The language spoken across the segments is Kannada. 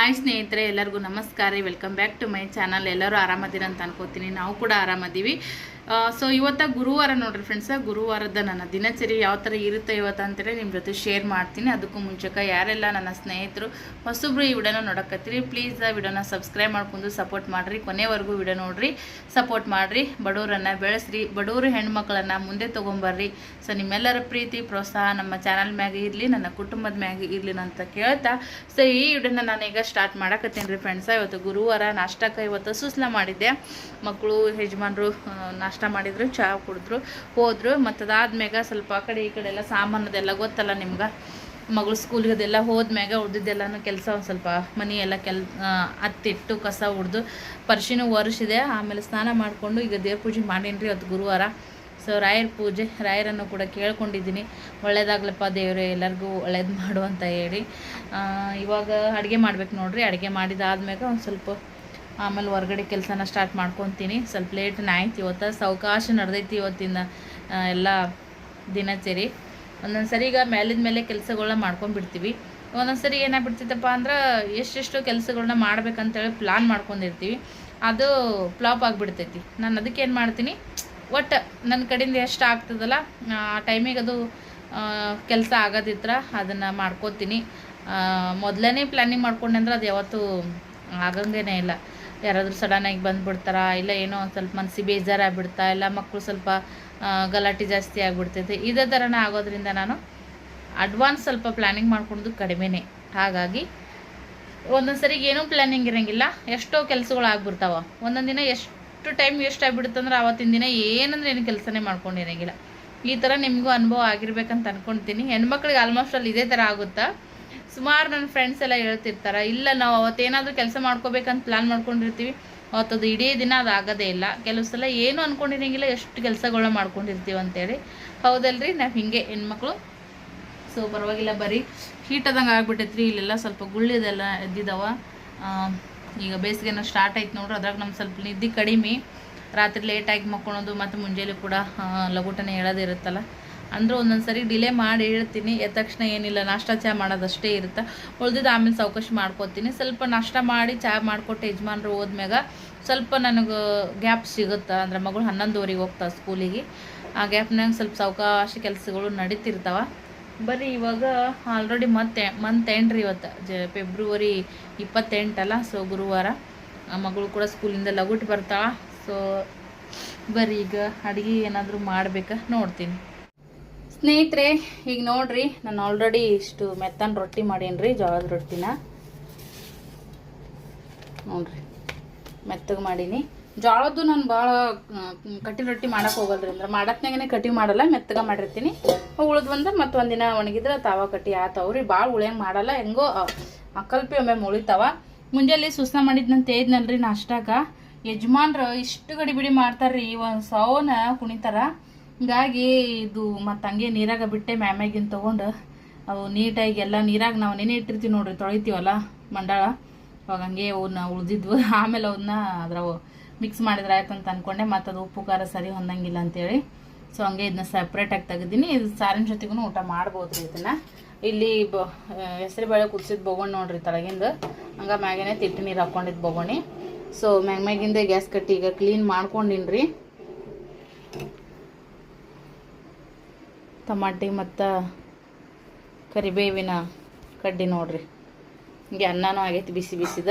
ಹಾಯ್ ಸ್ನೇಹಿತರೆ, ಎಲ್ಲರಿಗೂ ನಮಸ್ಕಾರ. Welcome back to my channel ಎಲ್ಲರೂ ಆರಾಮದಿರ ಅಂತ ಅನ್ಕೋತೀನಿ. ನಾವು ಕೂಡ ಆರಾಮದೀವಿ. ಸೊ ಇವತ್ತ ಗುರುವಾರ ನೋಡ್ರಿ ಫ್ರೆಂಡ್ಸ ಗುರುವಾರದ ನನ್ನ ದಿನಚರಿ ಯಾವ ಥರ ಇರುತ್ತೆ ಇವತ್ತು ಅಂತೇಳಿ ನಿಮ್ಮ ಜೊತೆ ಶೇರ್ ಮಾಡ್ತೀನಿ. ಅದಕ್ಕೂ ಮುಂಚೆಕ ಯಾರೆಲ್ಲ ನನ್ನ ಸ್ನೇಹಿತರು ಹೊಸಬ್ರು ಈ ವಿಡಿಯೋನ ನೋಡಕತ್ತೀರಿ ಪ್ಲೀಸ್ ಆ ವಿಡಿಯೋನ ಸಬ್ಸ್ಕ್ರೈಬ್ ಮಾಡ್ಕೊಂಡು ಸಪೋರ್ಟ್ ಮಾಡಿರಿ. ಕೊನೆವರೆಗೂ ವಿಡಿಯೋ ನೋಡ್ರಿ ಸಪೋರ್ಟ್ ಮಾಡಿರಿ. ಬಡವರನ್ನು ಬೆಳೆಸ್ರಿ, ಬಡವರು ಹೆಣ್ಮಕ್ಳನ್ನು ಮುಂದೆ ತೊಗೊಂಬರ್ರಿ. ಸೊ ನಿಮ್ಮೆಲ್ಲರ ಪ್ರೀತಿ, ಪ್ರೋತ್ಸಾಹ ನಮ್ಮ ಚಾನಲ್ ಮ್ಯಾಗೆ ಇರಲಿ, ನನ್ನ ಕುಟುಂಬದ ಮ್ಯಾಗೆ ಇರಲಿ ಅಂತ ಕೇಳ್ತಾ ಸೊ ಈ ವಿಡಿಯೋನ ನಾನೀಗ ಸ್ಟಾರ್ಟ್ ಮಾಡಕತ್ತೀನಿ ರೀ ಫ್ರೆಂಡ್ಸ ಇವತ್ತು ಗುರುವಾರ ನಾಷ್ಟಕ್ಕ ಇವತ್ತು ಸುಸ್ಲ ಮಾಡಿದ್ದೆ. ಮಕ್ಕಳು, ಯಜಮಾನರು ನಾಷ್ಟ ಮಾಡಿದ್ರು ಚಹಾ ಕುಡಿದ್ರು, ಹೋದರು. ಮತ್ತು ಅದಾದ್ಮ್ಯಾಗ ಸ್ವಲ್ಪ ಆ ಕಡೆ ಈ ಕಡೆ ಎಲ್ಲ ಸಾಮಾನದೆಲ್ಲ ಗೊತ್ತಲ್ಲ ನಿಮ್ಗೆ? ಮಗಳು ಸ್ಕೂಲಿಗೆ ಅದೆಲ್ಲ ಹೋದ್ಮ್ಯಾಗ ಉಳ್ದಿದ್ದೆಲ್ಲನೂ ಕೆಲಸ ಒಂದು ಸ್ವಲ್ಪ ಮನೆಯೆಲ್ಲ ಕೆಲ್ ಅತ್ತಿಟ್ಟು ಕಸ ಉಡ್ದು, ಪರ್ಶಿನೂ ಒರೆಸಿದೆ. ಆಮೇಲೆ ಸ್ನಾನ ಮಾಡಿಕೊಂಡು ಈಗ ದೇವ್ರ ಪೂಜೆ ಮಾಡೀನಿ ರೀ ಅದು ಗುರುವಾರ. ಸೊ ರಾಯರ ಪೂಜೆ ರಾಯರನ್ನು ಕೂಡ ಕೇಳ್ಕೊಂಡಿದ್ದೀನಿ. ಒಳ್ಳೇದಾಗ್ಲಪ್ಪ ದೇವರೇ ಎಲ್ಲರಿಗೂ ಒಳ್ಳೇದು ಮಾಡು ಅಂತ ಹೇಳಿ. ಇವಾಗ ಅಡುಗೆ ಮಾಡ್ಬೇಕು ನೋಡ್ರಿ. ಅಡುಗೆ ಮಾಡಿದಾದ್ಮೇಲೆ ಒಂದು ಸ್ವಲ್ಪ ಆಮೇಲೆ ಹೊರ್ಗಡೆ ಕೆಲಸನ ಸ್ಟಾರ್ಟ್ ಮಾಡ್ಕೊತೀನಿ. ಸ್ವಲ್ಪ ಲೇಟ್ ಆಯ್ತು ಇವತ್ತು. ಸಾವಕಾಶ ನಡೆದೈತಿ ಇವತ್ತಿನ ಆ, ಎಲ್ಲ ದಿನಚರಿ. ಒಂದೊಂದು ಸರಿ ಈಗ ಮೇಲಿದ ಮೇಲೆ ಕೆಲಸಗಳನ್ನ ಮಾಡ್ಕೊಂಡ್ಬಿಡ್ತೀವಿ. ಒಂದೊಂದು ಸರಿ ಏನಾಗ್ಬಿಡ್ತಿತ್ತಪ್ಪ ಅಂದ್ರೆ ಎಷ್ಟೆಷ್ಟು ಕೆಲಸಗಳನ್ನ ಮಾಡ್ಬೇಕಂತೇಳಿ ಪ್ಲಾನ್ ಮಾಡ್ಕೊಂಡಿರ್ತೀವಿ. ಅದು ಫ್ಲಾಪ್ ಆಗಿಬಿಡ್ತೈತಿ. ನಾನು ಅದಕ್ಕೆ ಏನು ಮಾಡ್ತೀನಿ? ಒಟ್ಟು ನನ್ನ ಕಡೆಯಿಂದ ಎಷ್ಟು ಆಗ್ತದಲ್ಲ, ಆ ಟೈಮಿಗೆ ಅದು ಕೆಲಸ ಆಗೋದಿದ್ರೆ ಅದನ್ನು ಮಾಡ್ಕೋತೀನಿ. ಮೊದಲನೇ ಪ್ಲ್ಯಾನಿಂಗ್ ಮಾಡ್ಕೊಂಡೆ ಅಂದ್ರೆ ಅದು ಯಾವತ್ತೂ ಆಗಂಗೇನೇ ಇಲ್ಲ. ಯಾರಾದರೂ ಸಡನ್ನಾಗಿ ಬಂದುಬಿಡ್ತಾರ, ಇಲ್ಲ ಏನೋ ಒಂದು ಸ್ವಲ್ಪ ಮನಸ್ಸಿಗೆ ಬೇಜಾರಾಗಿಬಿಡ್ತಾ, ಇಲ್ಲ ಮಕ್ಕಳು ಸ್ವಲ್ಪ ಗಲಾಟೆ ಜಾಸ್ತಿ ಆಗಿಬಿಡ್ತೈತೆ. ಇದೇ ಥರನೇ ಆಗೋದ್ರಿಂದ ನಾನು ಅಡ್ವಾನ್ಸ್ ಸ್ವಲ್ಪ ಪ್ಲ್ಯಾನಿಂಗ್ ಮಾಡ್ಕೊಂಡು ಕಡಿಮೆನೇ. ಹಾಗಾಗಿ ಒಂದೊಂದು ಸರಿಗೆ ಏನೂ ಪ್ಲ್ಯಾನಿಂಗ್ ಇರಂಗಿಲ್ಲ. ಎಷ್ಟೋ ಕೆಲಸಗಳು ಆಗ್ಬಿಡ್ತಾವ. ಒಂದೊಂದು ದಿನ ಎಷ್ಟು ಟೈಮ್ ವೇಸ್ಟ್ ಆಗಿಬಿಡುತ್ತಂದ್ರೆ ಆವತ್ತಿನ ದಿನ ಏನಂದ್ರೆ ಏನು ಕೆಲಸನೇ ಮಾಡ್ಕೊಂಡಿರಂಗಿಲ್ಲ. ಈ ಥರ ನಿಮಗೂ ಅನುಭವ ಆಗಿರ್ಬೇಕಂತ ಅನ್ಕೊಂತೀನಿ ಹೆಣ್ಮಕ್ಳಿಗೆ ಆಲ್ಮೋಸ್ಟ್ ಅಲ್ಲಿ ಇದೇ ಥರ ಆಗುತ್ತಾ? ಸುಮಾರು ನನ್ನ ಫ್ರೆಂಡ್ಸ್ ಎಲ್ಲ ಹೇಳ್ತಿರ್ತಾರೆ, ಇಲ್ಲ ನಾವು ಅವತ್ತೇನಾದರೂ ಕೆಲಸ ಮಾಡ್ಕೋಬೇಕಂತ ಪ್ಲ್ಯಾನ್ ಮಾಡ್ಕೊಂಡಿರ್ತೀವಿ. ಅವತ್ತದು ಇಡೀ ದಿನ ಅದು ಆಗೋದೇ ಇಲ್ಲ. ಕೆಲವು ಸಲ ಏನು ಅಂದ್ಕೊಂಡಿರಂಗಿಲ್ಲ ಎಷ್ಟು ಕೆಲಸಗಳನ್ನ ಮಾಡ್ಕೊಂಡಿರ್ತೀವಿ ಅಂತೇಳಿ. ಹೌದಲ್ರಿ? ನಾವು ಹಿಂಗೆ ಹೆಣ್ಮಕ್ಳು. ಸೊ ಪರವಾಗಿಲ್ಲ, ಬರೀ ಹೀಟ್ ಆದಂಗೆ ಆಗ್ಬಿಟ್ಟೈತ್ರಿ. ಇಲ್ಲೆಲ್ಲ ಸ್ವಲ್ಪ ಗುಳ್ಳಿದೆಲ್ಲ ಎದ್ದಿದ್ದಾವ ಈಗ ಬೇಸಿಗೆನ ಸ್ಟಾರ್ಟ್ ಆಯ್ತು ನೋಡ್ರಿ, ಅದ್ರಾಗ ನಮ್ಗೆ ಸ್ವಲ್ಪ ನಿದ್ದೆ ಕಡಿಮೆ. ರಾತ್ರಿ ಲೇಟಾಗಿ ಮಕ್ಕೊಳೋದು ಮತ್ತು ಮುಂಜಾನೆ ಕೂಡ ಲಘುಟನೆ ಹೇಳೋದಿರುತ್ತಲ್ಲ ಅಂದರೂ ಒಂದೊಂದು ಸರಿ ಡಿಲೇ ಮಾಡಿ ಹೇಳ್ತೀನಿ ಎದ್ದ ತಕ್ಷಣ ಏನಿಲ್ಲ, ನಾಷ್ಟ ಚಹಾ ಮಾಡೋದಷ್ಟೇ ಇರುತ್ತೆ. ಉಳ್ದಿದ್ದು ಆಮೇಲೆ ಸಾವಕಾಶ ಮಾಡ್ಕೊತೀನಿ. ಸ್ವಲ್ಪ ನಾಷ್ಟ ಮಾಡಿ ಚಹಾ ಮಾಡಿಕೊಟ್ಟು ಯಜಮಾನ್ರು ಹೋದ್ಮ್ಯಾಗ ಸ್ವಲ್ಪ ನನಗೆ ಗ್ಯಾಪ್ ಸಿಗುತ್ತೆ, ಅಂದ್ರೆ ಮಗಳು ಹನ್ನೊಂದುವರೆಗೆ ಹೋಗ್ತಾವೆ ಸ್ಕೂಲಿಗೆ ಆ ಗ್ಯಾಪ್ನಾಗ ಸ್ವಲ್ಪ ಸಾವಕಾಶ ಕೆಲಸಗಳು ನಡೀತಿರ್ತಾವ. ಬರೀ ಇವಾಗ ಆಲ್ರೆಡಿ ಮತ್ತೆ ಮಂತ್ ಎಂಡ್ ರೀ ಇವತ್ತು. ಜ ಫೆಬ್ರವರಿ ಇಪ್ಪತ್ತೆಂಟಲ್ಲ ಸೊ ಗುರುವಾರ. ಮಗಳು ಕೂಡ ಸ್ಕೂಲಿಂದ ಲಗುಟ್ ಬರ್ತಾಳ ಸೊ ಬರೀ ಈಗ ಅಡುಗೆ ಏನಾದರೂ ಮಾಡ್ಬೇಕಾ ನೋಡ್ತೀನಿ. ಸ್ನೇಹಿತರೆ, ಈಗ ನೋಡ್ರಿ, ನಾನು ಆಲ್ರೆಡಿ ಇಷ್ಟು ಮೆತ್ತನ ರೊಟ್ಟಿ ಮಾಡೀನಿ ರೀ ಜೋಳದ ರೊಟ್ಟಿನ. ನೋಡ್ರಿ, ಮೆತ್ತಗೆ ಮಾಡೀನಿ. ಜೋಳದ್ದು ನಾನು ಭಾಳ ಕಟ್ಟಿ ರೊಟ್ಟಿ ಮಾಡಕ್ಕೆ ಹೋಗಲ್ರಿ ಅಂದ್ರೆ ಮಾಡತ್ನಾಗೇನೆ ಕಟ್ಟಿ ಮಾಡಲ್ಲ, ಮೆತ್ತಗ ಮಾಡಿರ್ತೀನಿ. ಉಳಿದು ಬಂದ್ರೆ ಮತ್ತೆ ಒಂದಿನ ಒಣಗಿದ್ರೆ ತಾವ ಕಟ್ಟಿ ಆತಾವ್ರಿ ಭಾಳ ಉಳಿಯಂಗೆ ಮಾಡಲ್ಲ, ಹೆಂಗೋ ಅಕಲ್ಪಿ ಕಲ್ಪಿ ಒಮ್ಮೆ ಮುಳಿತಾವ. ಮುಂಜಾನೆ ಸುಸ್ನ ಮಾಡಿದ್ನಂತ ತೇದ್ನಲ್ರಿ ನಾಷ್ಟಾಕ ಯಜಮಾನ್ರು ಇಷ್ಟು ಗಡಿಬಿಡಿ ಮಾಡ್ತಾರ್ರಿ ಒಂದು ಸೌನ ಕುಣಿತಾರ. ಹಿಂಗಾಗಿ ಇದು ಮತ್ತು ಹಂಗೆ ನೀರಾಗ ಬಿಟ್ಟೆ ಮ್ಯಾಮ್ಯಾಗಿನ ತೊಗೊಂಡು. ಅವು ನೀಟಾಗಿ ಎಲ್ಲ ನೀರಾಗ ನಾವು ನೆನೆ ಇಟ್ಟಿರ್ತೀವಿ ನೋಡ್ರಿ, ತೊಳಿತೀವಲ್ಲ ಮಂಡಾಳ. ಅವಾಗ ಹಂಗೆ ಅವನ್ನ ಉಳ್ದಿದ್ವು. ಆಮೇಲೆ ಅವನ್ನ ಅದ್ರಾವ ಮಿಕ್ಸ್ ಮಾಡಿದ್ರೆ ಆಯ್ತು ಅಂತ ಅಂದ್ಕೊಂಡೆ ಮತ್ತು ಅದು ಉಪ್ಪು, ಖಾರ ಸರಿ ಹೊಂದಂಗಿಲ್ಲ ಅಂತೇಳಿ. ಸೊ ಹಂಗೆ ಇದನ್ನ ಸಪ್ರೇಟಾಗಿ ತೆಗೆದೀನಿ ಇದು ಸಾರಿನ ಜೊತೆಗೂ ಊಟ ಮಾಡ್ಬೋದು ರೀ ಇದನ್ನು. ಇಲ್ಲಿ ಬ ಹೆಸರು ಬೇಳೆ ಕುದಿಸಿದ ಬೊಗೋಣಿ ನೋಡ್ರಿ ತಳಗಿಂದ. ಹಂಗೆ ಮ್ಯಾಗೇನೆ ತಿಟ್ಟು ನೀರು ಹಾಕ್ಕೊಂಡಿದ್ದು ಬೊಗೋಣಿ. ಸೊ ಮ್ಯಾಗ ಮ್ಯಾಗಿಂದ ಗ್ಯಾಸ್ ಕಟ್ಟಿ ಈಗ ಕ್ಲೀನ್ ಮಾಡ್ಕೊಂಡಿನ್ರಿ. ಟಮಾಟಿ ಮತ್ತು ಕರಿಬೇವಿನ ಕಡ್ಡಿ ನೋಡ್ರಿ. ಹಿಂಗೆ ಅನ್ನನೂ ಆಗೈತಿ ಬಿಸಿ ಬಿಸಿದ.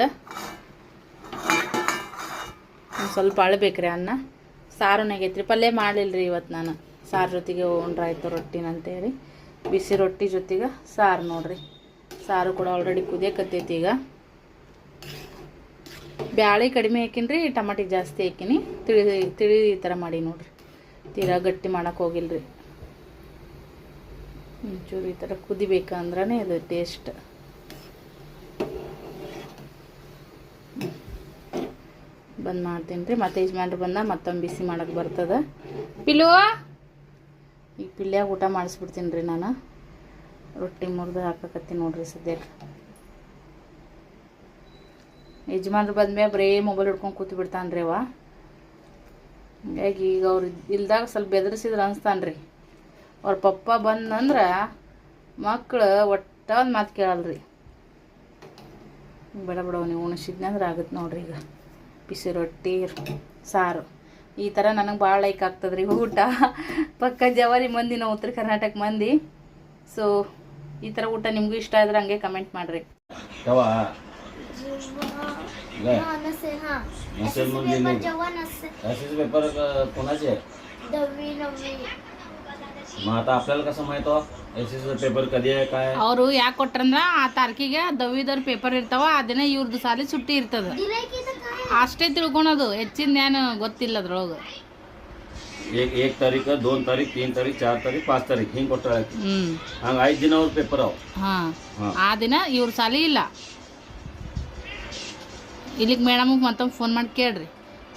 ಸ್ವಲ್ಪ ಅಳಬೇಕ್ರಿ ಅನ್ನ. ಸಾರು ನೆಗೈತ್ರಿ ಪಲ್ಯ ಮಾಡಲಿಲ್ಲ ಇವತ್ತು ನಾನು. ಸಾರು ಜೊತೆಗೆ ಉಂಡ್ರಾಯ್ತು ರೊಟ್ಟಿನ ಅಂತೇಳಿ. ಬಿಸಿ ರೊಟ್ಟಿ ಜೊತೆಗೆ ಸಾರು ನೋಡ್ರಿ. ಸಾರು ಕೂಡ ಆಲ್ರೆಡಿ ಕುದಿಯಕತ್ತೈತಿ ಈಗ. ಬ್ಯಾಳೆ ಕಡಿಮೆ ಹಾಕಿನ್ರಿ, ಟಮಾಟಿ ಜಾಸ್ತಿ ಹಾಕಿನಿ. ತಿಳಿ ತಿಳಿ ಈ ಥರ ಮಾಡಿ ನೋಡ್ರಿ. ತೀರಾ ಗಟ್ಟಿ ಮಾಡಕ್ಕೆ ಹೋಗಿಲ್ರಿ. ಒಂಚೂರು ಈ ಥರ ಕುದಿಬೇಕಂದ್ರೆ ಅದು ಟೇಸ್ಟ್ ಬಂದ್ ಮಾಡ್ತೀನಿ ರೀ. ಮತ್ತೆ ಯಜಮಾನ್ರು ಬಂದ ಮತ್ತೊಮ್ಮೆ ಬಿಸಿ ಮಾಡಕ್ಕೆ ಬರ್ತದ. ಪಿಲು ಈಗ ಪಿಲ್ಯಾಗ ಊಟ ಮಾಡಿಸ್ಬಿಡ್ತೀನಿ ರೀ ನಾನು. ರೊಟ್ಟಿ ಮುರಿದು ಹಾಕಕತ್ತೀನಿ ನೋಡ್ರಿ ಸದ್ಯಕ್ಕೆ ಯಜಮಾನ್ರು ಬಂದ್ಮೇಲೆ ಬರೇ ಮೊಬೈಲ್ ಹಿಡ್ಕೊಂಡು ಕೂತು ಬಿಡ್ತಾನೆ ರೀ ಅವ. ಹಂಗಾಗಿ ಈಗ ಅವ್ರು ಇಲ್ದಾಗ ಸ್ವಲ್ಪ ಬೆದರಿಸಿದ್ರೆ ಅನಿಸ್ತಾನೆ ರೀ. ಅವ್ರ ಪಪ್ಪ ಬಂದಂದ್ರೆ ಮಕ್ಕಳು ಒಟ್ಟ ಒಂದು ಮಾತು ಕೇಳಲ್ರಿ. ಬೇಡ ಬಿಡವ ನೀವು ಉಣಿಸಿದ್ನಂದ್ರೆ ಆಗುತ್ತೆ ನೋಡ್ರಿ ಈಗ. ಬಿಸಿ ರೊಟ್ಟಿ ಸಾರು ಈ ಥರ ನನಗೆ ಭಾಳ ಲೈಕ್ ಆಗ್ತದ್ರಿ ಊಟ ಪಕ್ಕ ಜವಾರಿ ಮಂದಿ ನಾವು ಉತ್ತರ ಕರ್ನಾಟಕ ಮಂದಿ ಸೊ ಈ ಥರ ಊಟ ನಿಮಗೂ ಇಷ್ಟ ಆದ್ರೆ ಹಂಗೆ ಕಮೆಂಟ್ ಮಾಡಿರಿ तेव्हा काय हा नसेल हा नसेल SSC म्हणजे पेपर नाही. जेव्हा नसेल असेच पेपर क- कोणाचे आहे? दहावी नववी मग आता आपल्याला कसं माहित हो एस एस पेपर कधी आहे काय आहे? ಅವರು ಯಾಕೆ ಕೊಟ್ರಂದ್ರ ಆ ತಾರೀಕಿಗೆ ದವಿದವ್ರ ಪೇಪರ್ ಇರ್ತಾವ ಅದನ್ನ ಇವ್ರದ್ದು ಸಾಲಿ ಸುಟ್ಟಿ ಇರ್ತದ दिलंय की तर काय ಅಷ್ಟೇ ತಿಳ್ಕೊಳೋದು ಹೆಚ್ಚಿನ ಜ್ಞಾನ ಗೊತ್ತಿಲ್ಲ ಅದ್ರೊಳಗೆ एक एक तारीख दोन तारीख तीन तारीख चार तारीख पाच तारीख ಹಿಂಗೆ ಕೊಟ್ಟಾರ ಹ್ಮ್ ಹಂಗೆ ಐದು ದಿನ ಅವ್ರ ಪೇಪರ್ ಅವು ಹಾ ಹಾಂ ಆ ದಿನ ಇವ್ರ ಸಾಲಿ ಇಲ್ಲ ಇಲ್ಲಿಗೆ ಮೇಡಮಿಗೆ ಮತ್ತೊಮ್ಮೆ ಫೋನ್ ಮಾಡಿ ಕೇಳ್ರಿ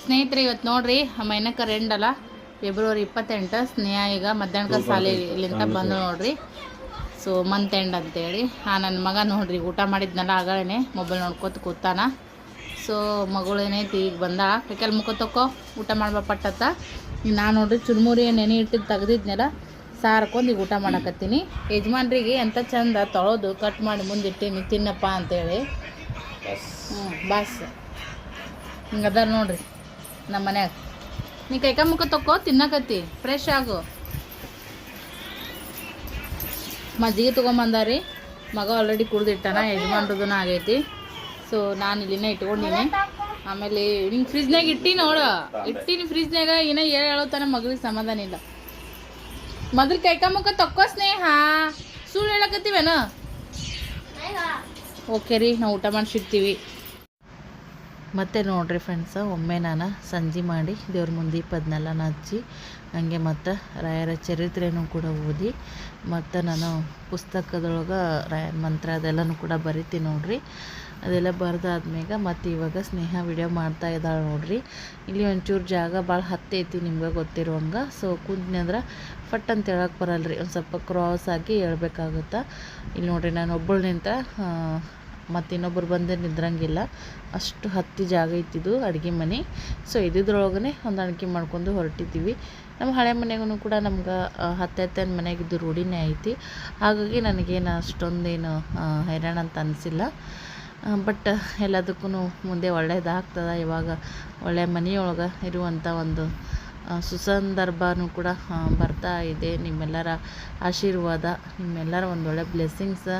ಸ್ನೇಹಿತರೆ ಇವತ್ತು ನೋಡ್ರಿ ಮೈನಕ ರೆಂಡ್ ಅಲ್ಲ ಫೆಬ್ರವರಿ ಇಪ್ಪತ್ತೆಂಟು ಸ್ನೇಹ ಈಗ ಮಧ್ಯಾಹ್ನಕ್ಕೆ ಸಾಲಿ ಇಲ್ಲಿಂದ ಬಂದು ನೋಡ್ರಿ ಸೊ ಮಂತ್ ಎಂಡ್ ಅಂತೇಳಿ ಆ ನನ್ನ ಮಗ ನೋಡ್ರಿ ಊಟ ಮಾಡಿದ್ನಲ್ಲ ಆಗಳೇ ಮೊಬೈಲ್ ನೋಡ್ಕೊತ ಕೂತಾನ ಸೊ ಮಗಳು ಏನೈತಿ ಈಗ ಬಂದ. ಕೈಕಲ್ ಮುಖ ತಕ್ಕೋ ಊಟ ಮಾಡ್ಬಾ ಪಟ್ಟತ್ತ. ಈಗ ನಾನು ನೋಡ್ರಿ ಚುರುಮುರಿ ನೆನೆ ಇಟ್ಟಿದ್ದು ತೆಗ್ದಿದ್ನೆಲ್ಲ ಸಾರ್ಕೊಂಡು ಈಗ ಊಟ ಮಾಡಕತ್ತೀನಿ. ಯಜಮಾನ್ರಿಗೆ ಎಂಥ ಚಂದ ತೊಳೆದು ಕಟ್ ಮಾಡಿ ಮುಂದಿಟ್ಟೀನಿ ತಿನ್ನಪ್ಪ ಅಂತೇಳಿ. ಹ್ಞೂ ಬಾಸ್. ಹಿಂಗೆ ಅದಾರ ನೋಡ್ರಿ ನಮ್ಮ ಮನ್ಯಾಗ. ನೀ ಕೈಕ ಮುಖ ತಕ್ಕೋ ತಿನ್ನಕತ್ತಿ. ಫ್ರೆಶ್ ಆಗು. ಮಜ್ಜಿಗೆ ತೊಗೊಂಬಂದಾರಿ. ಮಗ ಆಲ್ರೆಡಿ ಕುಡ್ದಿಟ್ಟಾನ ಯಜಮಾನ್ರದೂ ಆಗೈತಿ. ಸೊ ನಾನು ಇಲ್ಲಿನ ಇಟ್ಕೊಂಡಿನಿ. ಆಮೇಲೆ ನಿಂಗೆ ಫ್ರಿಜ್ನಾಗ ಇಟ್ಟಿ ನೋಡ. ಇಟ್ಟಿನಿ ಫ್ರಿಜ್ನಾಗ ಏನೋ ಹೇಳೋ ತನ ಮಗಳಿಗೆ ಸಮಾಧಾನ ಇಲ್ಲ. ಮೊದಲು ಕೈಕ ಮುಖ ತಕ್ಕೋ ಸ್ನೇಹ. ಸುಳ್ಳು ಹೇಳಕತ್ತೀವೇನ? ಓಕೆ ರೀ, ನಾವು ಊಟ ಮಾಡಿಸಿರ್ತೀವಿ. ಮತ್ತೆ ನೋಡ್ರಿ ಫ್ರೆಂಡ್ಸ ಒಮ್ಮೆ ನಾನು ಸಂಜೆ ಮಾಡಿ ದೇವ್ರ ಮುಂದೆ ಇಪ್ಪದನ್ನೆಲ್ಲ ಹಚ್ಚಿ, ಹಂಗೆ ಮತ್ತು ರಾಯರ ಚರಿತ್ರೆನೂ ಕೂಡ ಓದಿ, ಮತ್ತು ನಾನು ಪುಸ್ತಕದೊಳಗೆ ರಾಯ ಮಂತ್ರ ಅದೆಲ್ಲನೂ ಕೂಡ ಬರಿತೀನಿ ನೋಡ್ರಿ. ಅದೆಲ್ಲ ಬರ್ದಾದ್ಮ್ಯಾಗ ಮತ್ತು ಇವಾಗ ಸ್ನೇಹ ವಿಡಿಯೋ ಮಾಡ್ತಾ ಇದ್ದಾಳೆ ನೋಡ್ರಿ. ಇಲ್ಲಿ ಒಂಚೂರು ಜಾಗ ಭಾಳ ಹತ್ತೈತಿ ನಿಮ್ಗೆ ಗೊತ್ತಿರುವಂಗೆ. ಸೊ ಅಂದ್ರೆ ಫಟ್ ಅಂತ ಹೇಳಕ್ಕೆ ಬರಲ್ರಿ. ಒಂದು ಸ್ವಲ್ಪ ಕ್ರಾಸ್ ಆಗಿ ಹೇಳ್ಬೇಕಾಗುತ್ತೆ. ಇಲ್ಲಿ ನೋಡ್ರಿ ನಾನು ಒಬ್ಬಳು ನಿಂತ ಮತ್ತು ಇನ್ನೊಬ್ಬರು ಬಂದು ನಿದ್ರಂಗಿಲ್ಲ. ಅಷ್ಟು ಹತ್ತಿ ಜಾಗ ಇತ್ತಿದ್ದು ಅಡುಗೆ ಮನೆ. ಸೊ ಇದ್ರೊಳಗನೆ ಹೊಂದಾಣಿಕೆ ಮಾಡ್ಕೊಂಡು ಹೊರಟಿದ್ದೀವಿ. ನಮ್ಮ ಹಳೆ ಮನೆಗೂ ಕೂಡ ನಮ್ಗೆ ಹತ್ತೈತೆ ಹತ್ತನ ಮನೆಗಿದ್ದು ರೂಢಿನೇ ಐತಿ. ಹಾಗಾಗಿ ನನಗೇನು ಅಷ್ಟೊಂದೇನು ಹೈರಾಣ ಅಂತ ಅನಿಸಿಲ್ಲ. ಬಟ್ ಎಲ್ಲದಕ್ಕೂ ಮುಂದೆ ಒಳ್ಳೇದಾಗ್ತದೆ. ಇವಾಗ ಒಳ್ಳೆಯ ಮನೆಯೊಳಗೆ ಇರುವಂಥ ಒಂದು ಸುಸಂದರ್ಭವೂ ಕೂಡ ಬರ್ತಾ ಇದೆ. ನಿಮ್ಮೆಲ್ಲರ ಆಶೀರ್ವಾದ, ನಿಮ್ಮೆಲ್ಲರ ಒಂದು ಒಳ್ಳೆ ಬ್ಲೆಸ್ಸಿಂಗ್ಸ್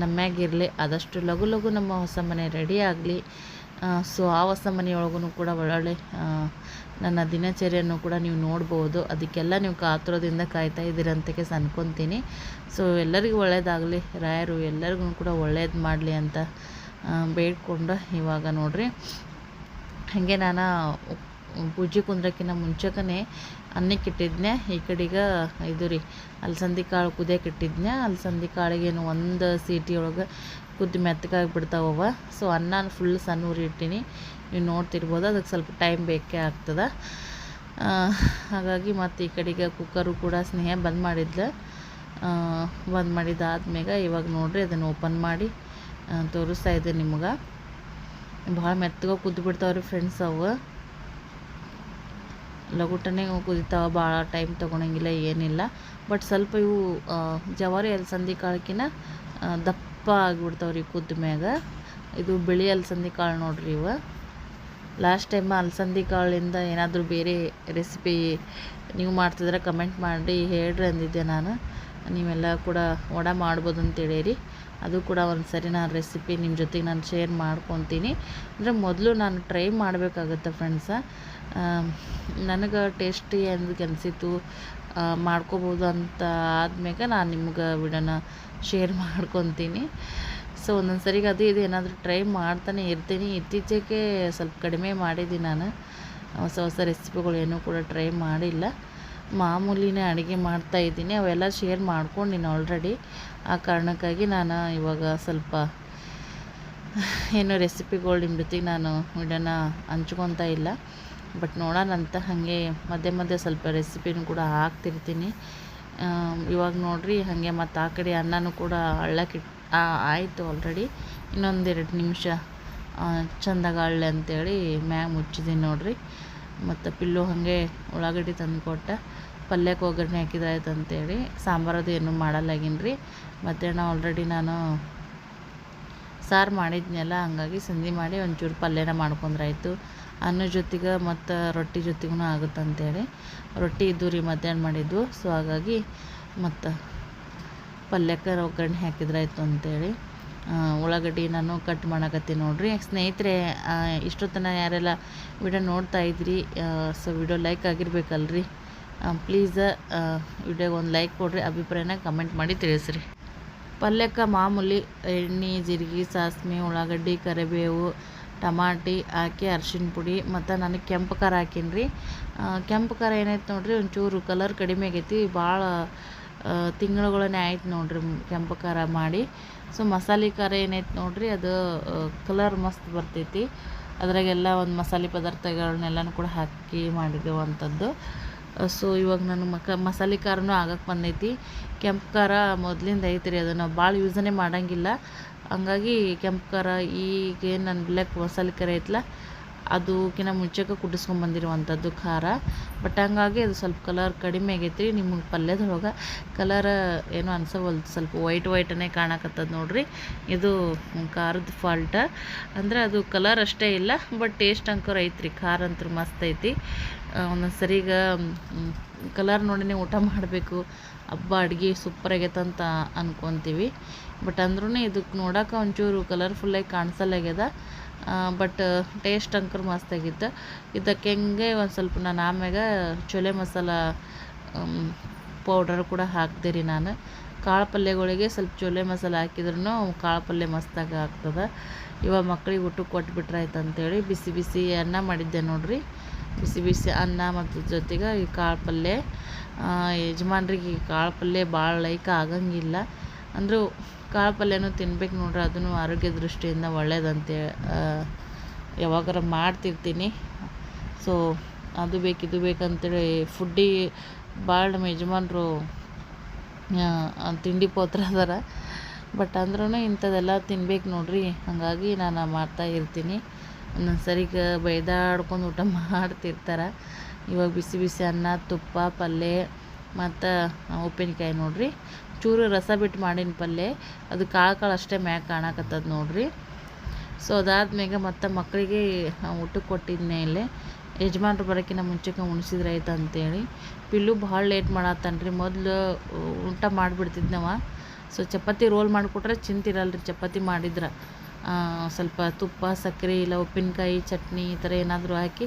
ನಮ್ಮ ಮ್ಯಾಗಿರಲಿ ಆದಷ್ಟು ಲಘು ಲಘು ನಮ್ಮ ಹೊಸ ಮನೆ ರೆಡಿ ಆಗಲಿ. ಸೊ ಆ ಹೊಸ ಮನೆಯೊಳಗೂ ಕೂಡ ಒಳ್ಳೊಳ್ಳೆ ನನ್ನ ದಿನಚರಿಯನ್ನು ಕೂಡ ನೀವು ನೋಡ್ಬೋದು. ಅದಕ್ಕೆಲ್ಲ ನೀವು ಕಾತುರದಿಂದ ಕಾಯ್ತಾ ಇದ್ದೀರಂತ ಕೆಸ್ ಅನ್ಕೊತೀನಿ ಸೊ ಎಲ್ಲರಿಗೂ ಒಳ್ಳೆಯದಾಗಲಿ ರಾಯರು ಎಲ್ಲರಿಗೂ ಕೂಡ ಒಳ್ಳೇದು ಮಾಡಲಿ ಅಂತ ಬೇಡ್ಕೊಂಡು ಇವಾಗ ನೋಡ್ರಿ. ಹಾಗೆ ನಾನು ಪೂಜೆ ಕುಂದ್ರಕ್ಕಿಂತ ಮುಂಚೆಕನೆ ಅನ್ನಕ್ಕೆ ಇಟ್ಟಿದ್ನೆ ಈ ಕಡೆಗೆ ಇದು ರೀ, ಅಲಸಂದಿ ಕಾಳು ಕುದಿಯಕ್ಕೆ ಇಟ್ಟಿದ್ನೆ ಅಲಸಂದಿ ಕಾಳಿಗೇನು ಒಂದು ಸೀಟಿ ಒಳಗೆ ಕುದ್ದು ಮೆತ್ತಗಾಗಿ ಬಿಡ್ತಾವವ ಸೊ ಅನ್ನ ಫುಲ್ ಸಣ್ಣ ಉರಿ ಇಟ್ಟೀನಿ. ನೀವು ನೋಡ್ತಿರ್ಬೋದು ಅದಕ್ಕೆ ಸ್ವಲ್ಪ ಟೈಮ್ ಬೇಕೇ ಆಗ್ತದೆ. ಹಾಗಾಗಿ ಮತ್ತು ಈ ಕಡೆಗೆ ಕುಕ್ಕರು ಕೂಡ ಸ್ನೇಹ ಬಂದ್ ಮಾಡಿದ್ಲು. ಬಂದ್ ಮಾಡಿದ್ದಾದ್ಮೇಲೆ ಇವಾಗ ನೋಡ್ರಿ ಅದನ್ನು ಓಪನ್ ಮಾಡಿ. ತೋರಿಸ್ತಾ ಇದ್ದೆ ನಿಮ್ಗೆ. ಭಾಳ ಮೆತ್ತಗೆ ಕುದ್ದು ಬಿಡ್ತಾವ್ರಿ ಫ್ರೆಂಡ್ಸ್ ಅವು. ಲಗುಟನೇ ಕುದಿತಾವ, ಭಾಳ ಟೈಮ್ ತೊಗೊಳಂಗಿಲ್ಲ ಏನಿಲ್ಲ. ಬಟ್ ಸ್ವಲ್ಪ ಇವು ಜವಾರಿ ಅಲಸಂದಿ ಕಾಳಕ್ಕಿನ ದಪ್ಪ ದಪ್ಪ ಆಗಿಬಿಡ್ತಾವ್ರಿ ಕುದ್ದ ಮ್ಯಾಗ. ಇದು ಬಿಳಿ ಅಲಸಂದಿ ಕಾಳು ನೋಡ್ರಿ ಇವು. ಲಾಸ್ಟ್ ಟೈಮ್ ಅಲಸಂದಿ ಕಾಳಿಂದ ಏನಾದರೂ ಬೇರೆ ರೆಸಿಪಿ ನೀವು ಮಾಡ್ತಿದ್ರೆ ಕಮೆಂಟ್ ಮಾಡಿ ಹೇಳ್ರಿ ಅಂದಿದ್ದೆ ನಾನು. ನೀವೆಲ್ಲ ಕೂಡ ವಡ ಮಾಡ್ಬೋದು ಅಂತೇಳಿರಿ ಅದು ಕೂಡ ಒಂದು ಸರಿ ನಾನು ರೆಸಿಪಿ ನಿಮ್ಮ ಜೊತೆಗೆ ನಾನು ಶೇರ್ ಮಾಡ್ಕೊತೀನಿ. ಅಂದರೆ ಮೊದಲು ನಾನು ಟ್ರೈ ಮಾಡಬೇಕಾಗತ್ತೆ ಫ್ರೆಂಡ್ಸ ನನಗೆ ಟೇಸ್ಟಿ ಅಂದಕ್ಕೆ ಅನಿಸಿತು ಮಾಡ್ಕೋಬೋದು ಅಂತ ಆದಮೇಲೆ ನಾನು ನಿಮ್ಗೆ ವಿಡಿಯೋನ ಶೇರ್ ಮಾಡ್ಕೊತೀನಿ. ಸೊ ಒಂದೊಂದು ಸರಿಗೆ ಅದು ಇದು ಏನಾದರೂ ಟ್ರೈ ಮಾಡ್ತಾನೆ ಇರ್ತೀನಿ. ಇತ್ತೀಚೆಗೆ ಸ್ವಲ್ಪ ಕಡಿಮೆ ಮಾಡಿದ್ದೀನಿ ನಾನು. ಹೊಸ ಹೊಸ ರೆಸಿಪಿಗಳು ಏನೂ ಕೂಡ ಟ್ರೈ ಮಾಡಿಲ್ಲ. ಮಾಮೂಲಿನೇ ಅಡುಗೆ ಮಾಡ್ತಾ ಇದ್ದೀನಿ. ಅವೆಲ್ಲ ಶೇರ್ ಮಾಡ್ಕೊಂಡಿನಿ ಆಲ್ರೆಡಿ ಆ ಕಾರಣಕ್ಕಾಗಿ ನಾನು ಇವಾಗ ಸ್ವಲ್ಪ ಏನು ರೆಸಿಪಿಗಳು ನಿಮ್ಮ ಜೊತೆಗೆ ನಾನು ವಿಡಿಯೋನ ಹಂಚ್ಕೊತಾ ಇಲ್ಲ. ಬಟ್ ನೋಡೋಣಂತ ಹಾಗೆ ಮಧ್ಯೆ ಮಧ್ಯೆ ಸ್ವಲ್ಪ ರೆಸಿಪಿನೂ ಕೂಡ ಹಾಕ್ತಿರ್ತೀನಿ. ಇವಾಗ ನೋಡಿರಿ ಹಾಗೆ ಮತ್ತು ಆ ಕಡೆ ಅನ್ನನೂ ಕೂಡ ಅಳ್ಳಕ್ಕೆ ಆಯಿತು ಆಲ್ರೆಡಿ ಇನ್ನೊಂದೆರಡು ನಿಮಿಷ ಚಂದಾಗ ಅಳ್ಳೆ ಅಂತೇಳಿ ಮ್ಯಾಗ ಮುಚ್ಚಿದ್ದೀನಿ ನೋಡಿರಿ. ಮತ್ತು ಪಿಲ್ಲು ಹಾಗೆ ಉಳ್ಳಾಗಡ್ಡಿ ತಂದು ಕೊಟ್ಟ ಪಲ್ಯಕ್ಕೆ ಒಗ್ಗರಣೆ ಹಾಕಿದ್ರೆ ಆಯ್ತು ಅಂತೇಳಿ ಸಾಂಬಾರದು ಏನು ಮಾಡಲ್ಲಾಗಿನ್ರಿ ಮಧ್ಯಾಹ್ನ ಆಲ್ರೆಡಿ ನಾನು ಸಾರು ಮಾಡಿದ್ನೆಲ್ಲ, ಹಂಗಾಗಿ ಸಂಧಿ ಮಾಡಿ ಒಂಚೂರು ಪಲ್ಯನ ಮಾಡ್ಕೊಂಡ್ರಾಯ್ತು. ಅನ್ನ ಜೊತೆಗೆ ಮತ್ತು ರೊಟ್ಟಿ ಜೊತೆಗೂ ಆಗುತ್ತಂತೇಳಿ ರೊಟ್ಟಿ ಇದ್ದು ರೀ ಮಧ್ಯಾಹ್ನ ಮಾಡಿದ್ದು. ಸೊ ಹಾಗಾಗಿ ಮತ್ತು ಪಲ್ಯಕ್ಕೆ ಒಗ್ಗರಣೆ ಹಾಕಿದ್ರಾಯ್ತು ಅಂತೇಳಿ ಉಳ್ಳಾಗಡ್ಡಿ ನಾನು ಕಟ್ ಮಾಡಕತ್ತೀನಿ ನೋಡಿರಿ. ಸ್ನೇಹಿತರೆ ಇಷ್ಟೊತ್ತನ ಯಾರೆಲ್ಲ ವಿಡಿಯೋ ನೋಡ್ತಾ ಇದ್ರಿ ಸೊ ವಿಡಿಯೋ ಲೈಕ್ ಆಗಿರ್ಬೇಕಲ್ರಿ. ಪ್ಲೀಸ್ ವಿಡಿಯೋಗೆ ಒಂದು ಲೈಕ್ ಕೊಡ್ರಿ, ಅಭಿಪ್ರಾಯನ ಕಮೆಂಟ್ ಮಾಡಿ ತಿಳಿಸ್ರಿ. ಪಲ್ಯಕ್ಕೆ ಮಾಮೂಲಿ ಎಣ್ಣೆ, ಜೀರಿಗೆ, ಸಾಸ್ಮೆ, ಉಳ್ಳಾಗಡ್ಡಿ, ಕರಿಬೇವು, ಟಮಾಟಿ ಹಾಕಿ ಅರ್ಶಿಣ ಪುಡಿ ಮತ್ತು ನನಗೆ ಕೆಂಪು ಖಾರ ಹಾಕೀನಿ ರೀ ಕೆಂಪು ಖಾರ ಏನೈತೆ ನೋಡಿರಿ ಒಂಚೂರು ಕಲರ್ ಕಡಿಮೆ ಆಗೈತಿ. ಭಾಳ ತಿಂಗಳುಗಳನ್ನೇ ಆಯ್ತು ನೋಡಿರಿ ಕೆಂಪು ಖಾರ ಮಾಡಿ. ಸೊ ಮಸಾಲೆ ಖಾರ ಏನೈತೆ ನೋಡಿರಿ ಅದು ಕಲರ್ ಮಸ್ತ್ ಬರ್ತೈತಿ. ಅದರಾಗೆಲ್ಲ ಒಂದು ಮಸಾಲೆ ಪದಾರ್ಥಗಳನ್ನೆಲ್ಲನೂ ಕೂಡ ಹಾಕಿ ಮಾಡಿರುವಂಥದ್ದು ಸೊ, ಇವಾಗ ನಾನು ಮಕ, ಮಸಾಲೆ ಖಾರನೂ ಆಗಕ್ಕೆ ಬಂದೈತಿ. ಕೆಂಪು ಖಾರ ಮೊದಲಿಂದ ಐತ್ರಿ ಅದನ್ನು ಭಾಳ ಯೂಸನೇ ಮಾಡಂಗಿಲ್ಲ. ಹಂಗಾಗಿ ಕೆಂಪು ಖಾರ ಈಗೇನು ನನ್ನ ಬ್ಲ್ಯಾಕ್ ಮಸಾಲೆ ಖಾರ ಐತಲ್ಲ ಅದಕ್ಕಿಂತ ಮುಂಚೆಗೆ ಕುದಿಸ್ಕೊಂಬಂದಿರುವಂಥದ್ದು ಖಾರ. ಬಟ್ ಹಂಗಾಗಿ ಅದು ಸ್ವಲ್ಪ ಕಲರ್ ಕಡಿಮೆ ಆಗೈತಿ ನಿಮಗೆ ಪಲ್ಯದೊಳಗೆ ಕಲರ್ ಏನು ಅನ್ಸವಲ್ದು, ಸ್ವಲ್ಪ ವೈಟ್ ವೈಟನ್ನೇ ಕಾಣಕತ್ತದ ನೋಡ್ರಿ. ಇದು ಖಾರದ ಫಾಲ್ಟ. ಅಂದ್ರೆ ಅದು ಕಲರ್ ಅಷ್ಟೇ ಇಲ್ಲ, ಬಟ್ ಟೇಸ್ಟ್ ಅಂಕರ್ ಐತ್ರಿ, ಖಾರ ಅಂತೂ ಮಸ್ತ್ ಐತಿ. ಒಂದೊಂದು ಸರಿ ಈಗ ಕಲರ್ ನೋಡಿನೇ ಊಟ ಮಾಡಬೇಕು. ಹಬ್ಬ ಅಡುಗೆ ಸೂಪರ್ ಅಂತ ಅಂದ್ಕೊತೀವಿ ಬಟ್ ಅಂದ್ರೂ ಇದಕ್ಕೆ ನೋಡೋಕೆ ಒಂಚೂರು ಕಲರ್ಫುಲ್ಲಾಗಿ ಕಾಣಿಸಲ್ಲಾಗ್ಯದ. ಬಟ್ ಟೇಸ್ಟ್ ಅಂಕರ್ ಮಸ್ತಾಗಿತ್ತು ಇದಕ್ಕೆ ಹೆಂಗೆ ಒಂದು ಸ್ವಲ್ಪ ನಾನು ಆಮ್ಯಾಗ ಚೊಲೆ ಮಸಾಲ ಪೌಡರ್ ಕೂಡ ಹಾಕ್ದೆ ರೀ ನಾನು. ಕಾಳು ಪಲ್ಯಗಳಿಗೆ ಸ್ವಲ್ಪ ಚೊಲೆ ಮಸಾಲ ಹಾಕಿದ್ರೂ ಕಾಳು ಪಲ್ಯ ಮಸ್ತಾಗಿ ಆಗ್ತದೆ. ಇವಾಗ ಮಕ್ಳಿಗೆ ಊಟಕ್ಕೆ ಕೊಟ್ಬಿಟ್ರೆ ಆಯ್ತು ಅಂತೇಳಿ ಬಿಸಿ ಬಿಸಿ ಅನ್ನ ಮಾಡಿದ್ದೆ ನೋಡ್ರಿ. ಬಿಸಿ ಬಿಸಿ ಅನ್ನ ಮತ್ತು ಜೊತೆಗೆ ಈ ಕಾಳು ಪಲ್ಯ. ಯಜಮಾನ್ರಿಗೆ ಈ ಕಾಳು ಪಲ್ಯ ಭಾಳ ಲೈಕ್ ಆಗಂಗಿಲ್ಲ. ಅಂದರೂ ಕಾಳು ಪಲ್ಯನೂ ತಿನ್ಬೇಕು ನೋಡ್ರಿ, ಅದನ್ನು ಆರೋಗ್ಯ ದೃಷ್ಟಿಯಿಂದ ಒಳ್ಳೇದಂತೆ ಯಾವಾಗಾರ ಮಾಡ್ತಿರ್ತೀನಿ. ಸೊ ಅದು ಬೇಕು ಇದು ಬೇಕಂತೇಳಿ ಫುಡ್ಡಿ ಭಾಳ ನಮ್ಮ ಯಜಮಾನ್ರು ತಿಂಡಿ ಪೋತ್ರ ಅದಾರ. ಬಟ್ ಅಂದ್ರೂ ಇಂಥದ್ದೆಲ್ಲ ತಿನ್ಬೇಕು ನೋಡ್ರಿ. ಹಾಗಾಗಿ ನಾನು ಮಾಡ್ತಾ ಇರ್ತೀನಿ. ಒಂದೊಂದು ಸರಿಗೆ ಬೈದಾಡ್ಕೊಂಡು ಊಟ ಮಾಡ್ತಿರ್ತಾರೆ. ಇವಾಗ ಬಿಸಿ ಬಿಸಿ ಅನ್ನ, ತುಪ್ಪ ಪಲ್ಯ ಮತ್ತು ಉಪ್ಪಿನಕಾಯಿ ನೋಡ್ರಿ. ಚೂರು ರಸ ಬಿಟ್ಟು ಮಾಡಿನ ಪಲ್ಯ ಅದು ಕಾಳು ಕಾಳು ಅಷ್ಟೇ ಮ್ಯಾಗ ಕಾಣಕತ್ತದ ನೋಡ್ರಿ. ಸೊ ಅದಾದ್ಮೇಲೆ ಮತ್ತು ಮಕ್ಕಳಿಗೆ ಊಟಕ್ಕೆ ಕೊಟ್ಟಿದ್ನೇ ಇಲ್ಲೇ ಯಜಮಾನ್ರು ಬರೋಕ್ಕಿಂತ ಮುಂಚೆಗೆ ಉಣಿಸಿದ್ರೆ ಆಯ್ತು ಅಂತೇಳಿ ಪಿಲ್ಲು ಭಾಳ ಲೇಟ್ ಮಾಡತ್ತಾನ್ರಿ ಮೊದಲು ಊಟ ಮಾಡಿಬಿಡ್ತಿದ್ನವ. ಸೊ ಚಪಾತಿ ರೋಲ್ ಮಾಡಿಕೊಟ್ರೆ ಚಿಂತಿರಲ್ರಿ, ಚಪಾತಿ ಮಾಡಿದ್ರೆ. ಸ್ವಲ್ಪ ತುಪ್ಪ, ಸಕ್ಕರೆ, ಇಲ್ಲ ಉಪ್ಪಿನಕಾಯಿ, ಚಟ್ನಿ ಈ ಥರ ಏನಾದರೂ ಹಾಕಿ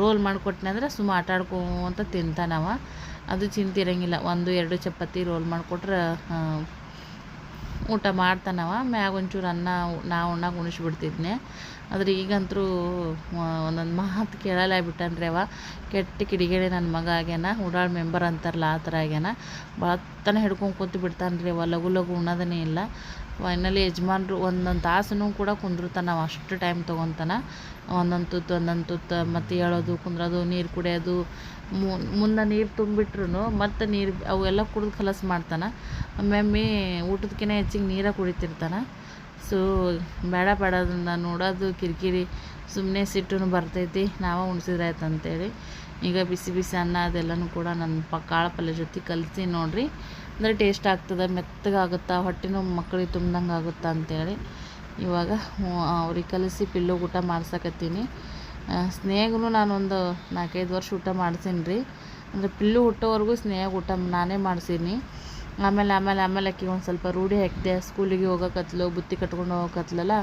ರೋಲ್ ಮಾಡಿಕೊಟ್ನೆ ಅಂದರೆ ಸುಮ್ಮ ಆಟ ಆಡ್ಕೊಂತ ತಿಂತಾನವ ಅದು ಚಿಂತಿರಂಗಿಲ್ಲ ಒಂದು, ಎರಡು ಚಪಾತಿ ರೋಲ್ ಮಾಡಿಕೊಟ್ರೆ ಊಟ ಮಾಡ್ತಾನವ ಮ್ಯಾಗ ಒಂಚೂರು ಅನ್ನ, ನಾ ಉಣ್ಣಾಗ ಉಣಿಸ್ಬಿಡ್ತಿದ್ನೆ. ಆದ್ರೆ ಈಗಂತೂ ಒಂದೊಂದು ಮಾತು ಕೇಳಲ್ಲ ಬಿಟ್ಟನ್ರಿ ಅವ. ಕೆಟ್ಟ ಕಿಡಿಗೇಡಿ ನನ್ನ ಮಗ ಆಗ್ಯಾನ, ಉಡಾಳ್ ಮೆಂಬರ್ ಅಂತಾರಲ್ಲ ಆ ಥರ ಆಗ್ಯಾನ. ಭಾಳತ್ತನ ಹಿಡ್ಕೊಂಡು ಕೂತು ಬಿಡ್ತಾನೆ ಅವ ಲಘು ಲಘು ಉಣ್ಣೋದನೇ ಇಲ್ಲ. ಫೈನಲಿ ಯಜಮಾನ್ರು ಒಂದೊಂದು ತಾಸು ಕೂಡ ಕುಂದಿರ್ತಾನ, ಅವ ಅಷ್ಟು ಟೈಮ್ ತೊಗೊತಾನ. ಒಂದೊಂದು ತುತ್ತು ಒಂದೊಂದು ತುತ್ತು, ಮತ್ತು ಹೇಳೋದು ಕುಂದ್ರೋದು, ನೀರು ಕುಡಿಯೋದು ಮುಂದೆ ನೀರು ತುಂಬಿಟ್ರು ಮತ್ತು ನೀರು ಅವೆಲ್ಲ ಕುಡಿದು ಖಲಾಸ್ ಮಾಡ್ತಾನೆ. ಒಮ್ಮೊಮ್ಮೆ ಊಟದಕ್ಕಿಂತ ಹೆಚ್ಚಿಗೆ ನೀರೇ ಕುಡಿತಿರ್ತಾನೆ. ಸೊ ಬೇಡ ಬೇಡ ಅದನ್ನ ನೋಡೋದು, ಕಿರಿಕಿರಿ ಸುಮ್ಮನೆ ಸಿಟ್ಟು ಬರ್ತೈತಿ, ನಾವೇ ಉಣ್ಸಿದ್ರೆ ಆಯ್ತು ಅಂತೇಳಿ. ಈಗ ಬಿಸಿ ಬಿಸಿ ಅನ್ನ ಅದೆಲ್ಲನೂ ಕೂಡ ನನ್ನ ಪ, ಕಾಳು ಪಲ್ಯ ಜೊತೆ ಕಲಿಸಿ ನೋಡ್ರಿ. ಅಂದರೆ ಟೇಸ್ಟ್ ಆಗ್ತದೆ, ಮೆತ್ತಗಾಗುತ್ತಾ ಹೊಟ್ಟೆನೂ ಮಕ್ಕಳಿಗೆ ತುಂಬ್ದಂಗೆ ಆಗುತ್ತಾ ಅಂತೇಳಿ. ಇವಾಗ ಅವ್ರಿಗೆ ಕಲಿಸಿ ಪಿಲ್ಲು ಊಟ ಮಾಡ್ಸಕತ್ತೀನಿ. ಸ್ನೇಹಗೂ ನಾನೊಂದು ನಾಲ್ಕೈದು ವರ್ಷ ಊಟ ಮಾಡ್ಸೀನಿ ರೀ ಅಂದರೆ ಪಿಲ್ಲು ಹುಟ್ಟೋವರೆಗೂ ಸ್ನೇಹ ಊಟ ನಾನೇ ಮಾಡ್ಸೀನಿ. ಆಮೇಲೆ ಆಮೇಲೆ ಆಮೇಲೆ ಆಕಿಗೆ ಒಂದು ಸ್ವಲ್ಪ ರೂಢಿ ಹಾಕಿದೆ ಸ್ಕೂಲಿಗೆ ಹೋಗೋಕತ್ಲು ಬುತ್ತಿ ಕಟ್ಕೊಂಡು ಹೋಗೋಕತ್ಲಲ್ಲ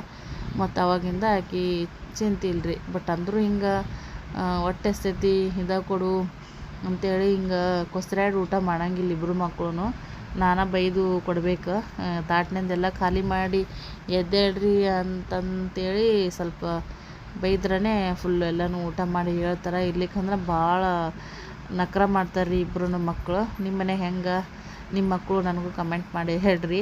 ಮತ್ತು ಅವಾಗಿಂದ ಆಕೆ ಚಿಂತೆ ರೀ ಬಟ್ ಅಂದರೂ ಹಿಂಗೆ ಹೊಟ್ಟೆ ಸ್ಥಿತಿ ಇದ ಕೊಡು ಅಂತೇಳಿ ಹಿಂಗೆ ಕೊಸ್ರ್ಯಾಡಿ ಊಟ ಮಾಡಂಗಿಲ್ಲ ಇಬ್ಬರು ಮಕ್ಕಳು ನಾನೇ ಬೈದು ಕೊಡ್ಬೇಕು. ತಾಟ್ನಿಂದೆಲ್ಲ ಖಾಲಿ ಮಾಡಿ ಎದ್ದೇಳ್ರಿ ಅಂತಂತೇಳಿ ಸ್ವಲ್ಪ ಬೈದ್ರೇ ಫುಲ್ ಎಲ್ಲನೂ ಊಟ ಮಾಡಿ ಹೇಳ್ತಾರೆ. ಇರ್ಲಿಕ್ಕಂದ್ರೆ ಭಾಳ ನಖರ ಮಾಡ್ತಾರೆ ರೀ ಇಬ್ಬರೂ ಮಕ್ಕಳು ನಿಮ್ಮ ಮನೆ ಹೆಂಗೆ? ನಿಮ್ಮ ಮಕ್ಕಳು ನನಗೂ ಕಮೆಂಟ್ ಮಾಡಿ ಹೇಳ್ರಿ.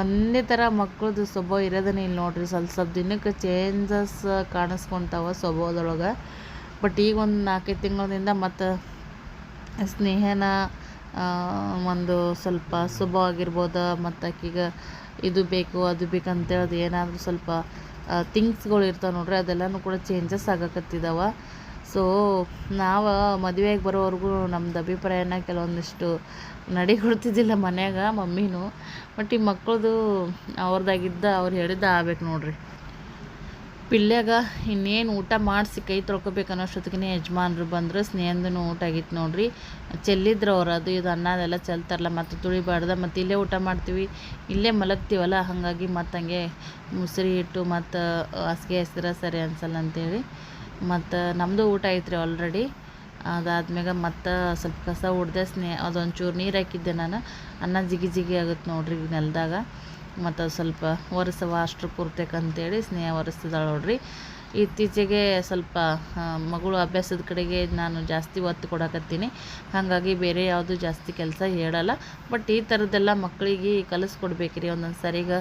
ಒಂದೇ ಥರ ಮಕ್ಳದ್ದು ಸ್ವಭಾವ ಇರೋದನ್ನೇ ಇಲ್ಲಿ ನೋಡ್ರಿ. ಸ್ವಲ್ಪ ಸ್ವಲ್ಪ ದಿನಕ್ಕೆ ಚೇಂಜಸ್ ಕಾಣಿಸ್ಕೊಂತಾವ ಸ್ವಭಾವದೊಳಗೆ. ಬಟ್ ಈಗ ಒಂದು ನಾಲ್ಕೈದು ತಿಂಗಳಿಂದ ಮತ್ತು ಸ್ನೇಹನ ಒಂದು ಸ್ವಲ್ಪ ಸ್ವಭಾವ ಆಗಿರ್ಬೋದು, ಮತ್ತು ಆಕಿಗೆ ಇದು ಬೇಕು, ಅದು ಬೇಕು ಅಂತೇಳಿ ಏನಾದರೂ ಸ್ವಲ್ಪ ಥಿಂಗ್ಸ್ಗಳು ಇರ್ತಾವೆ ನೋಡ್ರಿ. ಅದೆಲ್ಲನೂ ಕೂಡ ಚೇಂಜಸ್ ಆಗಕತ್ತಿದಾವ. ಸೊ ನಾವು ಮದುವೆಗೆ ಬರೋವರೆಗೂ ನಮ್ದು ಅಭಿಪ್ರಾಯನ ಕೆಲವೊಂದಿಷ್ಟು ನಡಿ ಕೊಡ್ತಿದ್ದಿಲ್ಲ ಮನ್ಯಾಗ ಮಮ್ಮಿನೂ. ಬಟ್ ಈ ಮಕ್ಕಳದು ಅವ್ರದ್ದಾಗಿದ್ದ ಅವ್ರು ಹೇಳಿದ್ದ ಆಗ್ಬೇಕು ನೋಡ್ರಿ. ಪಿಲ್ಯಾಗ ಇನ್ನೇನು ಊಟ ಮಾಡಿಸಿ ಕೈ ತೊಳ್ಕೊಬೇಕು ಅನ್ನೋಷ್ಟೊತ್ತಿಗೆ ಯಜಮಾನ್ರು ಬಂದರು ಸ್ನೇಹಂದೂ ಊಟ ಆಗಿತ್ತು ನೋಡ್ರಿ. ಚೆಲ್ಲಿದ್ರು ಅವ್ರು ಅದು ಇದು ಅನ್ನದೆಲ್ಲ ಚೆಲ್ತಾರಲ್ಲ, ಮತ್ತು ತುಳಿಬಾರ್ದ, ಮತ್ತು ಇಲ್ಲೇ ಊಟ ಮಾಡ್ತೀವಿ, ಇಲ್ಲೇ ಮಲಗ್ತೀವಲ್ಲ, ಹಾಗಾಗಿ ಮತ್ತು ಹಂಗೆ ಮುಸ್ರಿ ಇಟ್ಟು ಮತ್ತು ಹಾಸಿಗೆ ಹೆಸ್ರ ಸರಿ ಅನ್ಸಲ್ಲ ಅಂತೇಳಿ. ಮತ್ತು ನಮ್ಮದು ಊಟ ಐತ್ರಿ ಆಲ್ರೆಡಿ ಅದಾದ್ಮ್ಯಾಗ ಮತ್ತು ಸ್ವಲ್ಪ ಕಸ ಹೊಡ್ದೆ ಸ್ನೇ, ಅದೊಂಚೂರು ನೀರು ಹಾಕಿದ್ದೆ ನಾನು. ಅನ್ನ ಜಿಗಿ ಜಿಗಿ ಆಗುತ್ತೆ ನೋಡ್ರಿ ನೆಲದಾಗ. ಮತ್ತು ಸ್ವಲ್ಪ ಒರೆಸವ ಅಷ್ಟ್ರ ಕೂರ್ತೇಕಂತೇಳಿ ಸ್ನೇಹ ಒರೆಸ್ತಿದ್ದಾಳೆ ನೋಡ್ರಿ. ಇತ್ತೀಚೆಗೆ ಸ್ವಲ್ಪ ಮಗಳು ಅಭ್ಯಾಸದ ಕಡೆಗೆ ನಾನು ಜಾಸ್ತಿ ಒತ್ತು ಕೊಡಕತ್ತೀನಿ. ಹಾಗಾಗಿ ಬೇರೆ ಯಾವುದು ಜಾಸ್ತಿ ಕೆಲಸ ಹೇಳಲ್ಲ. ಬಟ್ ಈ ಥರದ್ದೆಲ್ಲ ಮಕ್ಕಳಿಗೆ ಕಲಿಸ್ಕೊಡ್ಬೇಕ್ರಿ. ಒಂದೊಂದು ಸರಿಗ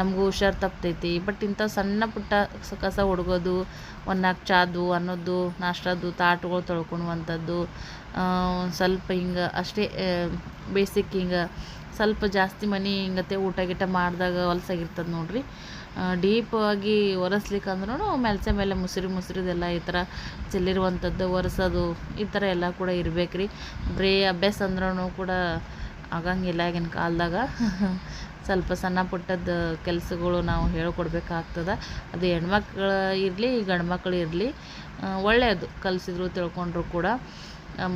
ನಮಗೂ ಹುಷಾರು ತಪ್ತೈತಿ. ಬಟ್ ಇಂಥ ಸಣ್ಣ ಪುಟ್ಟ ಕಸ ಹೊಡ್ಗೋದು ಒಂದು ನಾಲ್ಕು ಚಾದು ಅನ್ನೋದು ನಾಷ್ಟದ್ದು ತಾಟುಗಳು ತೊಳ್ಕೊಳುವಂಥದ್ದು ಸ್ವಲ್ಪ ಹಿಂಗೆ ಅಷ್ಟೇ ಬೇಸಿಕ್ ಹಿಂಗೆ ಸ್ವಲ್ಪ ಜಾಸ್ತಿ ಮನೆ ಹಿಂಗತೆ ಊಟ ಗೀಟ ಮಾಡಿದಾಗ ಹೊಲ್ಸಾಗಿರ್ತದೆ ನೋಡ್ರಿ. ಡೀಪ್ ಆಗಿ ಒರೆಸ್ಲಿಕ್ಕೆ ಅಂದ್ರೂ ಮೆಲ್ಸೆ ಮೇಲೆ ಮುಸುರಿ ಮುಸುರಿದೆಲ್ಲ ಈ ಥರ ಚೆಲ್ಲಿರುವಂಥದ್ದು, ಒರೆಸೋದು, ಈ ಥರ ಎಲ್ಲ ಕೂಡ ಇರಬೇಕು ರೀ ಬರೀ ಅಭ್ಯಾಸ ಅಂದ್ರೂ ಕೂಡ ಆಗಂಗಿಲ್ಲ ಆಗಿನ ಕಾಲದಾಗ. ಸ್ವಲ್ಪ ಸಣ್ಣ ಪುಟ್ಟದ ಕೆಲಸಗಳು ನಾವು ಹೇಳ್ಕೊಡ್ಬೇಕಾಗ್ತದೆ. ಅದು ಹೆಣ್ಮಕ್ಳು ಇರಲಿ ಗಂಡು ಮಕ್ಳು ಇರಲಿ ಒಳ್ಳೆಯದು ಕಲಿಸಿದ್ರು ತಿಳ್ಕೊಂಡ್ರು ಕೂಡ.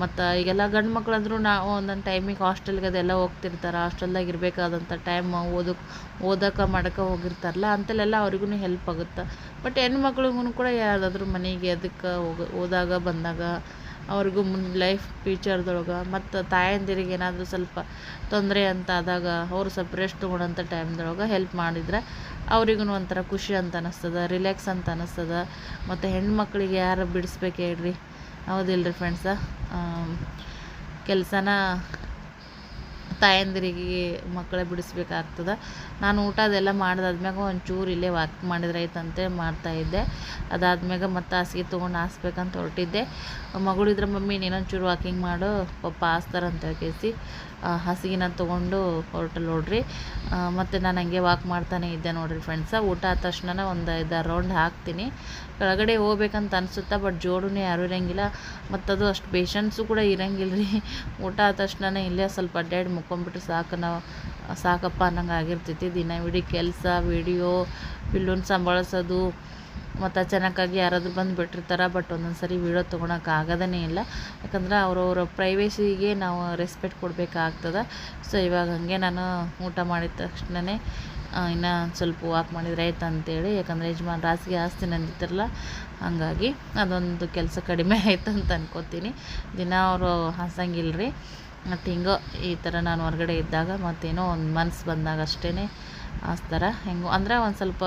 ಮತ್ತು ಈಗೆಲ್ಲ ಗಂಡು ಮಕ್ಳಂದ್ರೂ ನಾವು ಒಂದೊಂದು ಟೈಮಿಗೆ ಹಾಸ್ಟೆಲ್ಗೆ ಅದೆಲ್ಲ ಹೋಗ್ತಿರ್ತಾರೆ ಹಾಸ್ಟೆಲ್ದಾಗ ಇರಬೇಕಾದಂಥ ಟೈಮ್ ಓದಕ್ಕೆ ಓದಕ್ಕೆ ಮಾಡಕ್ಕೆ ಹೋಗಿರ್ತಾರಲ್ಲ ಅಂತಲ್ಲೆಲ್ಲ ಅವ್ರಿಗೂ ಹೆಲ್ಪ್ ಆಗುತ್ತೆ. ಬಟ್ ಹೆಣ್ಮಕ್ಳಿಗೂ ಕೂಡ ಯಾವುದಾದ್ರೂ ಮನೆಗೆ ಅದಕ್ಕೆ ಹೋಗ, ಹೋದಾಗ, ಬಂದಾಗ ಅವ್ರಿಗೂ ಮುಂದೆ ಲೈಫ್ ಫ್ಯೂಚರ್ದೊಳಗೆ ಮತ್ತು ತಾಯಂದಿರಿಗೆ ಏನಾದರೂ ಸ್ವಲ್ಪ ತೊಂದರೆ ಅಂತ ಆದಾಗ ಅವರು ಸ್ವಲ್ಪ ರೆಸ್ಟ್ ತೊಗೊಳೋಂಥ ಟೈಮ್ದೊಳಗೆ ಹೆಲ್ಪ್ ಮಾಡಿದ್ರೆ ಅವ್ರಿಗೂ ಒಂಥರ ಖುಷಿ ಅಂತ ಅನ್ನಿಸ್ತದ ರಿಲ್ಯಾಕ್ಸ್ ಅಂತ ಅನ್ನಿಸ್ತದ ಮತ್ತು ಹೆಣ್ಮಕ್ಳಿಗೆ ಯಾರು ಬಿಡಿಸ್ಬೇಕು ಹೇಳ್ರಿ? ಹೌದಿಲ್ರಿ ಫ್ರೆಂಡ್ಸ ಕೆಲಸನ ತಾಯಂದಿರಿಗೆ, ಮಕ್ಕಳೇ ಬಿಡಿಸ್ಬೇಕಾಗ್ತದೆ. ನಾನು ಊಟ ಅದೆಲ್ಲ ಮಾಡಿದಾದ್ಮ್ಯಾಗ ಒಂಚೂರು ಇಲ್ಲೇ ವಾಕ್ ಮಾಡಿದ್ರೆ ಆಯ್ತಂತೆ ಮಾಡ್ತಾಯಿದ್ದೆ ಅದಾದ್ಮ್ಯಾಗ ಮತ್ತೆ ಹಾಸಿಗೆ ತೊಗೊಂಡು ಹಾಸ್ಬೇಕಂತ ಹೊರಟಿದ್ದೆ. ಮಗಳಿದ್ರೆ ಮಮ್ಮಿ ನೀನೊಂಚೂರು ವಾಕಿಂಗ್ ಮಾಡು ಪಪ್ಪ ಹಾಸ್ತಾರಂತ ಕೇಸಿ ಹಾಸಿಗೆನ ತೊಗೊಂಡು ಹೊರಟು ನೋಡ್ರಿ. ಮತ್ತು ನಾನು ಹಂಗೆ ವಾಕ್ ಮಾಡ್ತಾನೆ ಇದ್ದೆ ನೋಡ್ರಿ ಫ್ರೆಂಡ್ಸ ಊಟ ಆದ ತಕ್ಷಣ ಒಂದು ಐದಾರು ರೌಂಡ್ ಹಾಕ್ತೀನಿ. ಕೆಳಗಡೆ ಹೋಗ್ಬೇಕಂತ ಅನಿಸುತ್ತಾ ಬಟ್ ಜೋಡೂ ಯಾರೂ ಇರೋಂಗಿಲ್ಲ. ಮತ್ತು ಅದು ಅಷ್ಟು ಪೇಷನ್ಸು ಕೂಡ ಇರೋಂಗಿಲ್ಲ ರೀ ಊಟ ಆದ ತಕ್ಷಣ ಇಲ್ಲೇ ಸ್ವಲ್ಪ ಅಡ್ಡಾಡಿ ಮುಕ್ಕೊಂಬಿಟ್ರೆ ಸಾಕು ನಾವು, ಸಾಕಪ್ಪ ಅನ್ನಂಗೆ ಆಗಿರ್ತೈತಿ. ದಿನ ಇಡೀ ಕೆಲಸ ವಿಡಿಯೋ ಪಿಲ್ಲುನ್ ಸಂಭಾಳಿಸೋದು ಮತ್ತು ಅಚಾನಕ್ಕಾಗಿ ಯಾರಾದರೂ ಬಂದು ಬಿಟ್ಟಿರ್ತಾರೆ ಬಟ್ ಒಂದೊಂದು ಸರಿ ವೀಡಿಯೋ ತೊಗೊಳಕ್ಕೆ ಆಗೋದೇ ಇಲ್ಲ. ಯಾಕಂದ್ರೆ ಅವ್ರವ್ರ ಪ್ರೈವೇಸಿಗೆ ನಾವು ರೆಸ್ಪೆಕ್ಟ್ ಕೊಡಬೇಕಾಗ್ತದೆ. ಸೊ ಇವಾಗ ಹಾಗೆ ನಾನು ಊಟ ಮಾಡಿದ ತಕ್ಷಣವೇ ಇನ್ನು ಸ್ವಲ್ಪ ವಾಕ್ ಮಾಡಿದ್ರೆ ಆಯ್ತು ಅಂತೇಳಿ. ಯಾಕಂದರೆ ಯಜಮಾನ್ ರಾಸಿಗೆ ಆಸ್ತಿ ಅಂದಿದ್ದಾರಲ್ಲ ಹಾಗಾಗಿ ಅದೊಂದು ಕೆಲಸ ಕಡಿಮೆ ಆಯ್ತು ಅಂತ ಅನ್ಕೋತೀನಿ. ದಿನ ಅವರು ಹಾಸಂಗಿಲ್ಲ ರೀ ಮತ್ತು ಹಿಂಗೋ, ಈ ಥರ ನಾನು ಹೊರಗಡೆ ಇದ್ದಾಗ ಮತ್ತೇನೋ ಒಂದು ಮನ್ಸು ಬಂದಾಗ ಅಷ್ಟೇ ಆಸ್ತಾರ. ಹೆಂಗೋ, ಅಂದ್ರೆ ಒಂದು ಸ್ವಲ್ಪ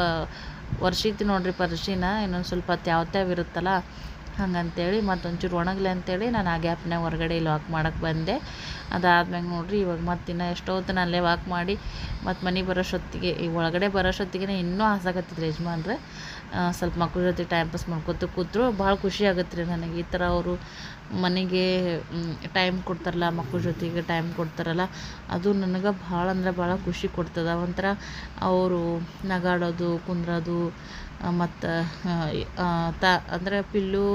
ವರ್ಷಿತ್ತು ನೋಡ್ರಿ ಪರಿಶಿನ, ಇನ್ನೊಂದು ಸ್ವಲ್ಪ ತ್ಯಾವ್ ತ್ಯಾವ್ ಇರುತ್ತಲ್ಲ, ಹಂಗಂತೇಳಿ ಮತ್ತೊಂಚೂರು ಒಣಗಲಿ ಅಂತೇಳಿ ನಾನು ಆ ಗ್ಯಾಪ್ನಾಗ ಹೊರಗಡೆ ಇಲ್ಲಿ ವಾಕ್ ಮಾಡಕ್ಕೆ ಬಂದೆ. ಅದಾದ್ಮೇಲೆ ನೋಡ್ರಿ ಇವಾಗ ಮತ್ತು ಇನ್ನು ನಾನು ಅಲ್ಲೇ ವಾಕ್ ಮಾಡಿ ಮತ್ತು ಮನೆಗೆ ಬರೋಷ್ಟೊತ್ತಿಗೆ ಈ ಒಳಗಡೆ ಬರೋಷ್ಟೊತ್ತಿಗೆ ಇನ್ನೂ ಹಾಸಕತ್ತಿದ್ರು ಯಜಮಾನ್ರೆ. ಸ್ವಲ್ಪ ಮಕ್ಳ ಜೊತೆ ಟೈಮ್ ಪಾಸ್ ಮಾಡ್ಕೊತ ಕೂತರು. ಭಾಳ ಖುಷಿ ಆಗತ್ತೆ ರೀ ನನಗೆ. ಈ ಥರ ಅವರು ಮನೆಗೆ ಟೈಮ್ ಕೊಡ್ತಾರಲ್ಲ, ಮಕ್ಳ ಜೊತೆಗೆ ಟೈಮ್ ಕೊಡ್ತಾರಲ್ಲ, ಅದು ನನಗೆ ಭಾಳ ಅಂದ್ರೆ ಭಾಳ ಖುಷಿ ಕೊಡ್ತದೆ. ಒಂಥರ ಅವರು ನಗಾಡೋದು, ಕುಂದ್ರೋದು ಮತ್ತು ತ, ಅಂದರೆ ಪಿಲ್ಲು,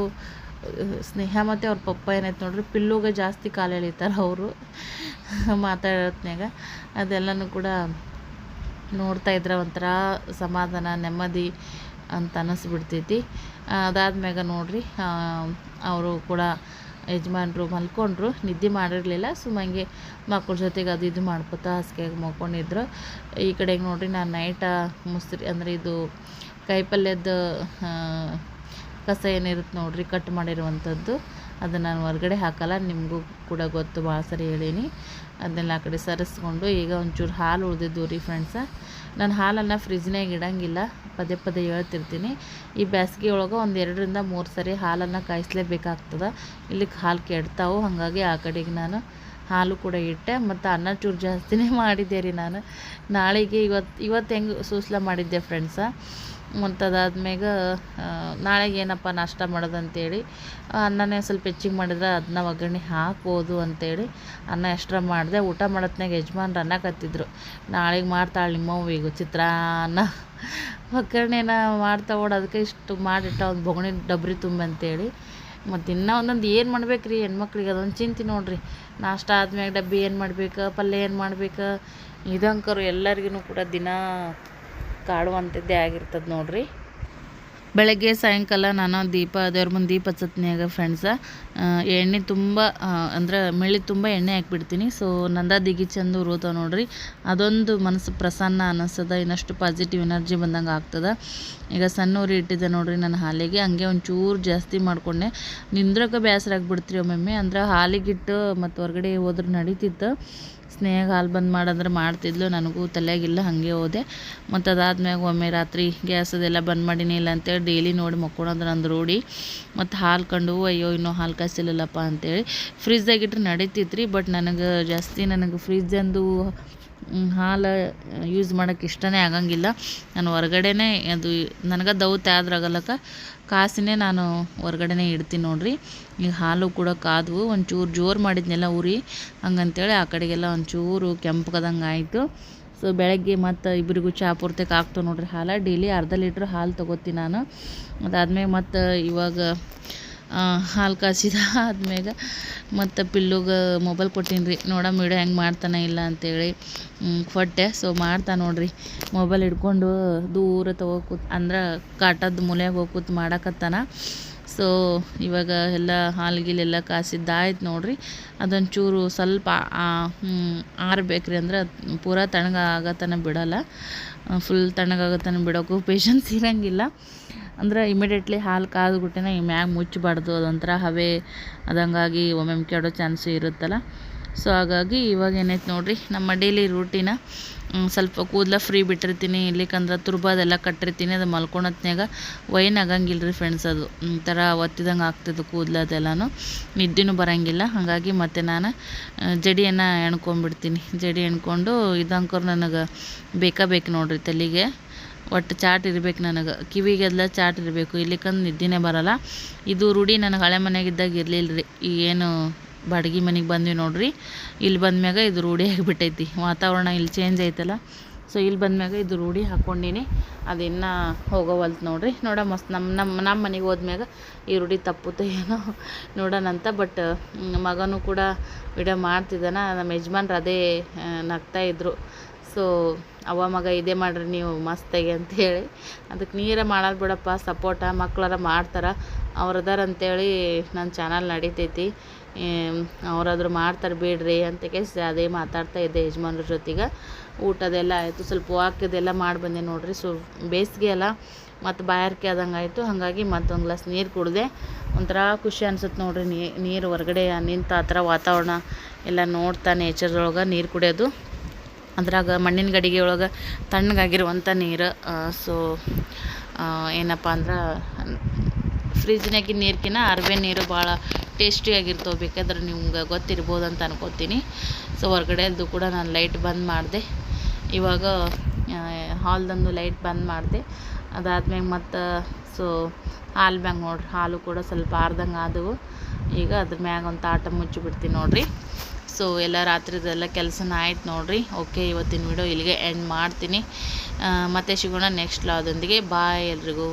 ಸ್ನೇಹ ಮತ್ತು ಅವ್ರ ಪಪ್ಪ ಏನೈತೆ ನೋಡ್ರಿ, ಪಿಲ್ಲುಗೆ ಜಾಸ್ತಿ ಕಾಲು ಎಳಿತಾರೆ ಅವರು ಮಾತಾಡೋತ್ನಾಗ ಅದೆಲ್ಲನೂ ಕೂಡ ನೋಡ್ತಾ ಇದ್ರೆ ಒಂಥರ ಸಮಾಧಾನ, ನೆಮ್ಮದಿ ಅಂತ ಅನ್ನಿಸ್ಬಿಡ್ತೈತಿ. ಅದಾದ್ಮ್ಯಾಗ ನೋಡ್ರಿ ಅವರು ಕೂಡ ಯಜಮಾನರು ಮಲ್ಕೊಂಡ್ರು, ನಿದ್ದೆ ಮಾಡಿರಲಿಲ್ಲ. ಸುಮ್ಮಂಗೆ ಮಕ್ಕಳ ಜೊತೆಗೆ ಅದು ಇದು ಮಾಡ್ಕೊತಾ ಹಾಸಿಗೆಗೆ ಮಲ್ಕೊಂಡಿದ್ರು. ಈ ಕಡೆಗೆ ನೋಡಿರಿ, ನಾನು ನೈಟ ಮುಸ್ರಿ, ಅಂದರೆ ಇದು ಕಾಯಿಪಲ್ಯದ ಕಸ ಏನಿರುತ್ತೆ ನೋಡಿರಿ ಕಟ್ ಮಾಡಿರುವಂಥದ್ದು. ಅದನ್ನು ನಾನು ಹೊರಗಡೆ ಹಾಕಲ್ಲ, ನಿಮಗೂ ಕೂಡ ಗೊತ್ತು ಭಾಳ ಸರಿ ಹೇಳೀನಿ. ಅದನ್ನೆಲ್ಲ ಆ ಕಡೆ ಸರಿಸ್ಕೊಂಡು ಈಗ ಒಂಚೂರು ಹಾಲು ಉಳಿದಿದ್ದು ರೀ ಫ್ರೆಂಡ್ಸ ನಾನು ಹಾಲನ್ನು ಫ್ರಿಜ್ನಾಗ ಇಡಂಗಿಲ್ಲ, ಪದೇ ಪದೇ ಹೇಳ್ತಿರ್ತೀನಿ. ಈ ಬ್ಯಾಸ್ಗೆ ಒಳಗೆ ಒಂದು ಎರಡರಿಂದ ಮೂರು ಸರಿ ಹಾಲನ್ನು ಕಾಯಿಸ್ಲೇಬೇಕಾಗ್ತದೆ. ಇಲ್ಲಿಗೆ ಹಾಲು ಕೆಡ್ತಾವೆ, ಹಾಗಾಗಿ ಆ ಕಡೆಗೆ ನಾನು ಹಾಲು ಕೂಡ ಇಟ್ಟೆ. ಮತ್ತು ಅನ್ನ ಚೂರು ಜಾಸ್ತಿನೇ ಮಾಡಿದ್ದೆ ರೀ ನಾನು. ನಾಳೆಗೆ ಇವತ್ತು ಇವತ್ತು ಹೆಂಗೆ ಸೂಸ್ಲ ಮಾಡಿದ್ದೆ ಫ್ರೆಂಡ್ಸ ಮತ್ತು ಅದಾದ್ಮ್ಯಾಗ ನಾಳೆಗೆ ಏನಪ್ಪ ನಾಷ್ಟ ಮಾಡೋದಂತೇಳಿ, ಅನ್ನನೇ ಸ್ವಲ್ಪ ಹೆಚ್ಚಿಗೆ ಮಾಡಿದ್ರೆ ಅದನ್ನ ಒಗ್ಗರಣೆ ಹಾಕ್ಬೋದು ಅಂತೇಳಿ ಅನ್ನ ಎಕ್ಸ್ಟ್ರಾ ಮಾಡಿದೆ, ಊಟ ಮಾಡತ್ನಾಗ ಯಜಮಾನ್ರು ಅನ್ನಕತ್ತಿದ್ರು ನಾಳೆಗೆ ಮಾಡ್ತಾಳೆ ನಿಮ್ಮವ್ವ ಈಗ ಚಿತ್ರಾನ್ನ ಒಗ್ಗರಣೆನ ಮಾಡ್ತಾ ಓಡ ಅದಕ್ಕೆ ಇಷ್ಟು ಮಾಡಿಟ್ಟ ಒಂದು ಬೊಗಣಿ ಡಬ್ರಿ ತುಂಬ ಅಂತೇಳಿ. ಮತ್ತು ಇನ್ನೂ ಒಂದೊಂದು ಏನು ಮಾಡ್ಬೇಕು ರೀ ಹೆಣ್ಮಕ್ಳಿಗೆ ಅದೊಂದು ಚಿಂತೆ ನೋಡ್ರಿ. ನಾಷ್ಟ ಆದ್ಮ್ಯಾಗ ಡಬ್ಬಿ ಏನು ಮಾಡ್ಬೇಕು, ಪಲ್ಯ ಏನು ಮಾಡ್ಬೇಕು. ಇದಂಕರು ಎಲ್ಲರಿಗೂ ಕೂಡ ದಿನ ಕಾಡುವಂಥದ್ದೇ ಆಗಿರ್ತದೆ ನೋಡ್ರಿ. ಬೆಳಗ್ಗೆ ಸಾಯಂಕಾಲ ನಾನು ದೀಪ, ದೇವ್ರ ಮುಂದೆ ದೀಪ ಹಚ್ಚತ್ನ್ಯಾಗ ಫ್ರೆಂಡ್ಸ ಎಣ್ಣೆ ತುಂಬ ಅಂದ್ರೆ ಮಿಳಿ ತುಂಬ ಎಣ್ಣೆ ಹಾಕ್ಬಿಡ್ತೀನಿ. ಸೊ ನಂದ ದಿಗಿ ಚಂದ ಉರುತಾವ ನೋಡ್ರಿ. ಅದೊಂದು ಮನಸ್ಸು ಪ್ರಸನ್ನ ಅನ್ನಿಸ್ತದ ಇನ್ನಷ್ಟು ಪಾಸಿಟಿವ್ ಎನರ್ಜಿ ಬಂದಂಗೆ ಆಗ್ತದ. ಈಗ ಸಣ್ಣ ಉರಿ ಇಟ್ಟಿದ್ದೆ ನೋಡ್ರಿ ನನ್ನ ಹಾಲಿಗೆ. ಹಂಗೆ ಒಂಚೂರು ಜಾಸ್ತಿ ಮಾಡಿಕೊಂಡೆ. ನಿಂದ್ರಕ್ಕೆ ಬೇಸರ ಆಗಿಬಿಡ್ತ್ರಿ ಒಮ್ಮೊಮ್ಮೆ. ಅಂದ್ರೆ ಹಾಲಿಗಿಟ್ಟು ಮತ್ತು ಹೊರಗಡೆ ಹೋದ್ರೆ ನಡೀತಿತ್ತು. ಸ್ನೇಹಗೆ ಹಾಲು ಬಂದ್ ಮಾಡಂದ್ರೆ ಮಾಡ್ತಿದ್ಲು, ನನಗೂ ತಲೆಯಾಗಿಲ್ಲ, ಹಾಗೆ ಹೋದೆ. ಮತ್ತು ಅದಾದ್ಮ್ಯಾಗ ಒಮ್ಮೆ ರಾತ್ರಿ ಗ್ಯಾಸ್ ಅದೆಲ್ಲ ಬಂದ್ ಮಾಡೀನಿ ಇಲ್ಲ ಅಂತೇಳಿ ಡೈಲಿ ನೋಡಿ ಮಕ್ಕಳಂದ್ರೆ ನಂದು ರೂಢಿ. ಮತ್ತು ಹಾಲು ಕಂಡು, ಅಯ್ಯೋ, ಇನ್ನೂ ಹಾಲು ಕಾಯಿಸಿಲ್ಲಲ್ಲಪ್ಪ ಅಂತೇಳಿ. ಫ್ರಿಜ್ದಾಗಿಟ್ರೆ ನಡೀತಿತ್ತು ರೀ ಬಟ್ ನನಗೆ ಜಾಸ್ತಿ ನನಗೆ ಫ್ರಿಜ್ಜಂದು ಹಾಲು ಯೂಸ್ ಮಾಡೋಕ್ಕೆ ಇಷ್ಟನೇ ಆಗಂಗಿಲ್ಲ. ನಾನು ಹೊರಗಡೆನೇ ಅದು ನನಗೆ ದೌತ್ ಆದ್ರಾಗಲ್ಲಕ್ಕ ಕಾಸಿನೇ ನಾನು ಹೊರಗಡೆನೇ ಇಡ್ತೀನಿ ನೋಡಿರಿ. ಈಗ ಹಾಲು ಕೂಡ ಕಾದವು. ಒಂಚೂರು ಜೋರು ಮಾಡಿದ್ನೆಲ್ಲ ಉರಿ. ಹಂಗಂತೇಳಿ ಆ ಕಡೆಗೆಲ್ಲ ಒಂಚೂರು ಕೆಂಪಗದಂಗೆ ಆಯಿತು. ಸೊ ಬೆಳಗ್ಗೆ ಮತ್ತು ಇಬ್ಬರಿಗೂ ಚಹಾ ಪೂರ್ತಿಗೆ ಆಗ್ತಾವೆ ನೋಡ್ರಿ. ಹಾಲು ಡೈಲಿ ಅರ್ಧ ಲೀಟ್ರ್ ಹಾಲು ತೊಗೋತೀನಿ ನಾನು. ಅದಾದ್ಮೇಲೆ ಮತ್ತು ಇವಾಗ ಹಾಲು ಕಾಸಿದ ಆದ್ಮ್ಯಾಗ ಮತ್ತು ಪಿಲ್ಲುಗೆ ಮೊಬೈಲ್ ಕೊಟ್ಟೀನಿ ರೀ ನೋಡಮ್ಮ ವಿಡಿಯೋ ಹೆಂಗೆ ಮಾಡ್ತಾನೆ ಇಲ್ಲ ಅಂತೇಳಿ. ಕೊಟ್ಟೆ. ಸೊ ಮಾಡ್ತಾ ನೋಡ್ರಿ. ಮೊಬೈಲ್ ಹಿಡ್ಕೊಂಡು ದೂರ ತಗೋ ಕೂತ್, ಅಂದ್ರೆ ಕಾಟದ ಮೂಲೆಯಾಗ ಹೋಗಿ ಕೂತ್ ಮಾಡಕತ್ತಾನ. ಸೊ ಇವಾಗ ಎಲ್ಲ ಹಾಲು ಗೀಲೆಲ್ಲ ಕಾಸಿದ್ದಾಯ್ತು ನೋಡ್ರಿ. ಅದೊಂಚೂರು ಸ್ವಲ್ಪ ಆರಬೇಕ್ರಿ ಅಂದ್ರೆ ಪೂರಾ ತಣ್ಣಗೆ ಆಗತನ ಬಿಡಲ್ಲ. ಫುಲ್ ತಣ್ಣಗಾಗತನ ಬಿಡೋಕು ಪೇಷನ್ಸ್ ಇರೋಂಗಿಲ್ಲ. ಅಂದ್ರೆ ಇಮಿಡಿಯೇಟ್ಲಿ ಹಾಲು ಕಾದ್ಬಿಟ್ಟೆನ ಈ ಮ್ಯಾಗ ಮುಚ್ಚಬಾರ್ದು, ಅದೊಂಥರ ಹವೆ, ಅದಂಗಾಗಿ ಒಮ್ಮೊಮ್ಮೆ ಕೆಡೋ ಚಾನ್ಸು ಇರುತ್ತಲ್ಲ. ಸೊ ಹಾಗಾಗಿ ಇವಾಗ ಏನೈತೆ ನೋಡಿರಿ, ನಮ್ಮ ಡೈಲಿ ರೂಟೀನ ಸ್ವಲ್ಪ ಕೂದಲ ಫ್ರೀ ಬಿಟ್ಟಿರ್ತೀನಿ, ಇಲ್ಲಿಕಂದ್ರೆ ತುರ್ಬಾದೆಲ್ಲ ಕಟ್ಟಿರ್ತೀನಿ, ಅದು ಮಲ್ಕೊಳತ್ನಾಗ ವೈನ್ ಆಗಂಗಿಲ್ಲ ರೀ ಫ್ರೆಂಡ್ಸ್ ಅದು ಒಂಥರ ಒತ್ತಿದಂಗೆ ಆಗ್ತದೆ ಕೂದಲು ಅದೆಲ್ಲನೂ. ನಿದ್ದೆನೂ ಬರೋಂಗಿಲ್ಲ, ಹಾಗಾಗಿ ಮತ್ತು ನಾನು ಜಡಿಯನ್ನು ಎಣ್ಕೊಂಬಿಡ್ತೀನಿ ಜಡಿ ಎಣ್ಕೊಂಡು ಇದಂಕರ್ ನನಗೆ ಬೇಕಾ ಬೇಕು ನೋಡ್ರಿ ತಲೆಗೆ. ಒಟ್ಟು ಚಾಟ್ ಇರಬೇಕು ನನಗೆ. ಕಿವಿಗೆಲ್ಲ ಚಾಟ್ ಇರಬೇಕು ಇಲ್ಲಿಕಂದ್ರೆ ನಿದ್ದೆನೇ ಬರಲ್ಲ. ಇದು ರೂಢಿ ನನಗೆ ಹಳೆ ಮನೆಯಾಗಿದ್ದಾಗ ಇರಲಿಲ್ಲ ರೀ ಏನು ಬಾಡಿಗೆ ಮನೆಗೆ ಬಂದ್ವಿ ನೋಡ್ರಿ. ಇಲ್ಲಿ ಬಂದ್ಮ್ಯಾಗ ಇದು ರೂಢಿ ಆಗಿಬಿಟ್ಟೈತಿ. ವಾತಾವರಣ ಇಲ್ಲಿ ಚೇಂಜ್ ಐತಲ್ಲ. ಸೊ ಇಲ್ಲಿ ಬಂದ್ಮ್ಯಾಗ ಇದು ರೂಢಿ ಹಾಕೊಂಡಿನಿ. ಅದು ಇನ್ನೂ ಹೋಗೋವಲ್ತು ನೋಡ್ರಿ. ನೋಡ ಮಸ್ತ್ ನಮ್ಮ ನಮ್ಮ ನಮ್ಮ ಮನೆಗೆ ಹೋದ್ಮ್ಯಾಗ ಈ ರೂಢಿ ತಪ್ಪುತ್ತೆ ಏನೋ ನೋಡೋಣಂತ ಬಟ್ ಮಗನೂ ಕೂಡ ವಿಡಿಯೋ ಮಾಡ್ತಿದ್ದಾನ. ನಮ್ಮ ಯಜಮಾನ್ರು ಅದೇ ನಗ್ತಾ ಇದ್ದರು ಸೊ ಅವ ಮಗ ಇದೇ ಮಾಡ್ರಿ, ನೀವು ಮಸ್ತಾಗಿ ಅಂತೇಳಿ ಅದಕ್ಕೆ ನೀರ ಮಾಡೋದು ಬಿಡಪ್ಪ ಸಪೋರ್ಟ ಮಕ್ಳಾರ ಮಾಡ್ತಾರೆ. ಅವ್ರದಾರ ಅಂತೇಳಿ ನನ್ನ ಚಾನಲ್ ನಡಿತೈತಿ. ಅವರಾದ್ರೂ ಮಾಡ್ತಾರೆ ಬಿಡ್ರಿ ಅಂತ ಕೇಸಿ ಅದೇ ಮಾತಾಡ್ತಾ ಇದ್ದೆ ಯಜಮಾನ್ರ ಜೊತೆಗೆ. ಊಟದೆಲ್ಲ ಆಯಿತು, ಸ್ವಲ್ಪ ವಾಕ್ಯದೆಲ್ಲ ಮಾಡಿ ಬಂದೆ ನೋಡ್ರಿ. ಸೊ, ಬೇಸಿಗೆ ಅಲ್ಲ, ಮತ್ತು ಬಾಯಾರಿಕೆ ಆದಂಗೆ ಆಯಿತು. ಹಾಗಾಗಿ ಮತ್ತೊಂದು ಗ್ಲಾಸ್ ನೀರು ಕುಡಿದೆ. ಒಂಥರ ಖುಷಿ ಅನ್ಸುತ್ತೆ ನೋಡ್ರಿ. ನೀರು ಹೊರಗಡೆ ನಿಂತ ಆ ಥರ ವಾತಾವರಣ ಎಲ್ಲ ನೋಡ್ತಾ ನೇಚರ್ದೊಳಗೆ ನೀರು ಕುಡಿಯೋದು. ಅದ್ರಾಗ ಮಣ್ಣಿನ ಗಡಿಗೆ ಒಳಗೆ ತಣ್ಣಗಾಗಿರುವಂಥ ನೀರು ಸೊ ಏನಪ್ಪ ಅಂದ್ರೆ ಫ್ರಿಜ್ನಾಗಿನ ನೀರ್ಕಿನ ಅರ್ವೆ ನೀರು ಭಾಳ ಟೇಸ್ಟಿಯಾಗಿರ್ತವೆ ಬೇಕಾದ್ರೆ ನಿಮ್ಗೆ ಗೊತ್ತಿರ್ಬೋದು ಅಂತ ಅನ್ಕೋತೀನಿ. ಸೊ ಹೊರಗಡೆದು ಕೂಡ ನಾನು ಲೈಟ್ ಬಂದ್ ಮಾಡಿದೆ. ಇವಾಗ ಹಾಲ್ದಂದು ಲೈಟ್ ಬಂದ್ ಮಾಡಿದೆ. ಅದಾದ್ಮೇಲೆ ಮತ್ತು, ಸೊ, ಹಾಲು ಮ್ಯಾಗ ನೋಡ್ರಿ, ಹಾಲು ಕೂಡ ಸ್ವಲ್ಪ ಆರ್ದಂಗೆ ಆದವು. ಈಗ ಅದ್ರ ಮ್ಯಾಗ ಒಂದು ತಾಟ ಮುಚ್ಚಿಬಿಡ್ತೀನಿ ನೋಡ್ರಿ. ಸೊ, ಎಲ್ಲ ರಾತ್ರಿದೆಲ್ಲ ಕೆಲಸನ ಆಯ್ತು ನೋಡ್ರಿ. ಓಕೆ, ಇವತ್ತಿನ ವಿಡಿಯೋ ಇಲ್ಲಿಗೆ ಎಂಡ್ ಮಾಡ್ತೀನಿ. ಮತ್ತೆ ಸಿಗೋಣ ನೆಕ್ಸ್ಟ್ ಲಾದೊಂದಿಗೆ. ಬಾಯ್ ಎಲ್ರಿಗೂ.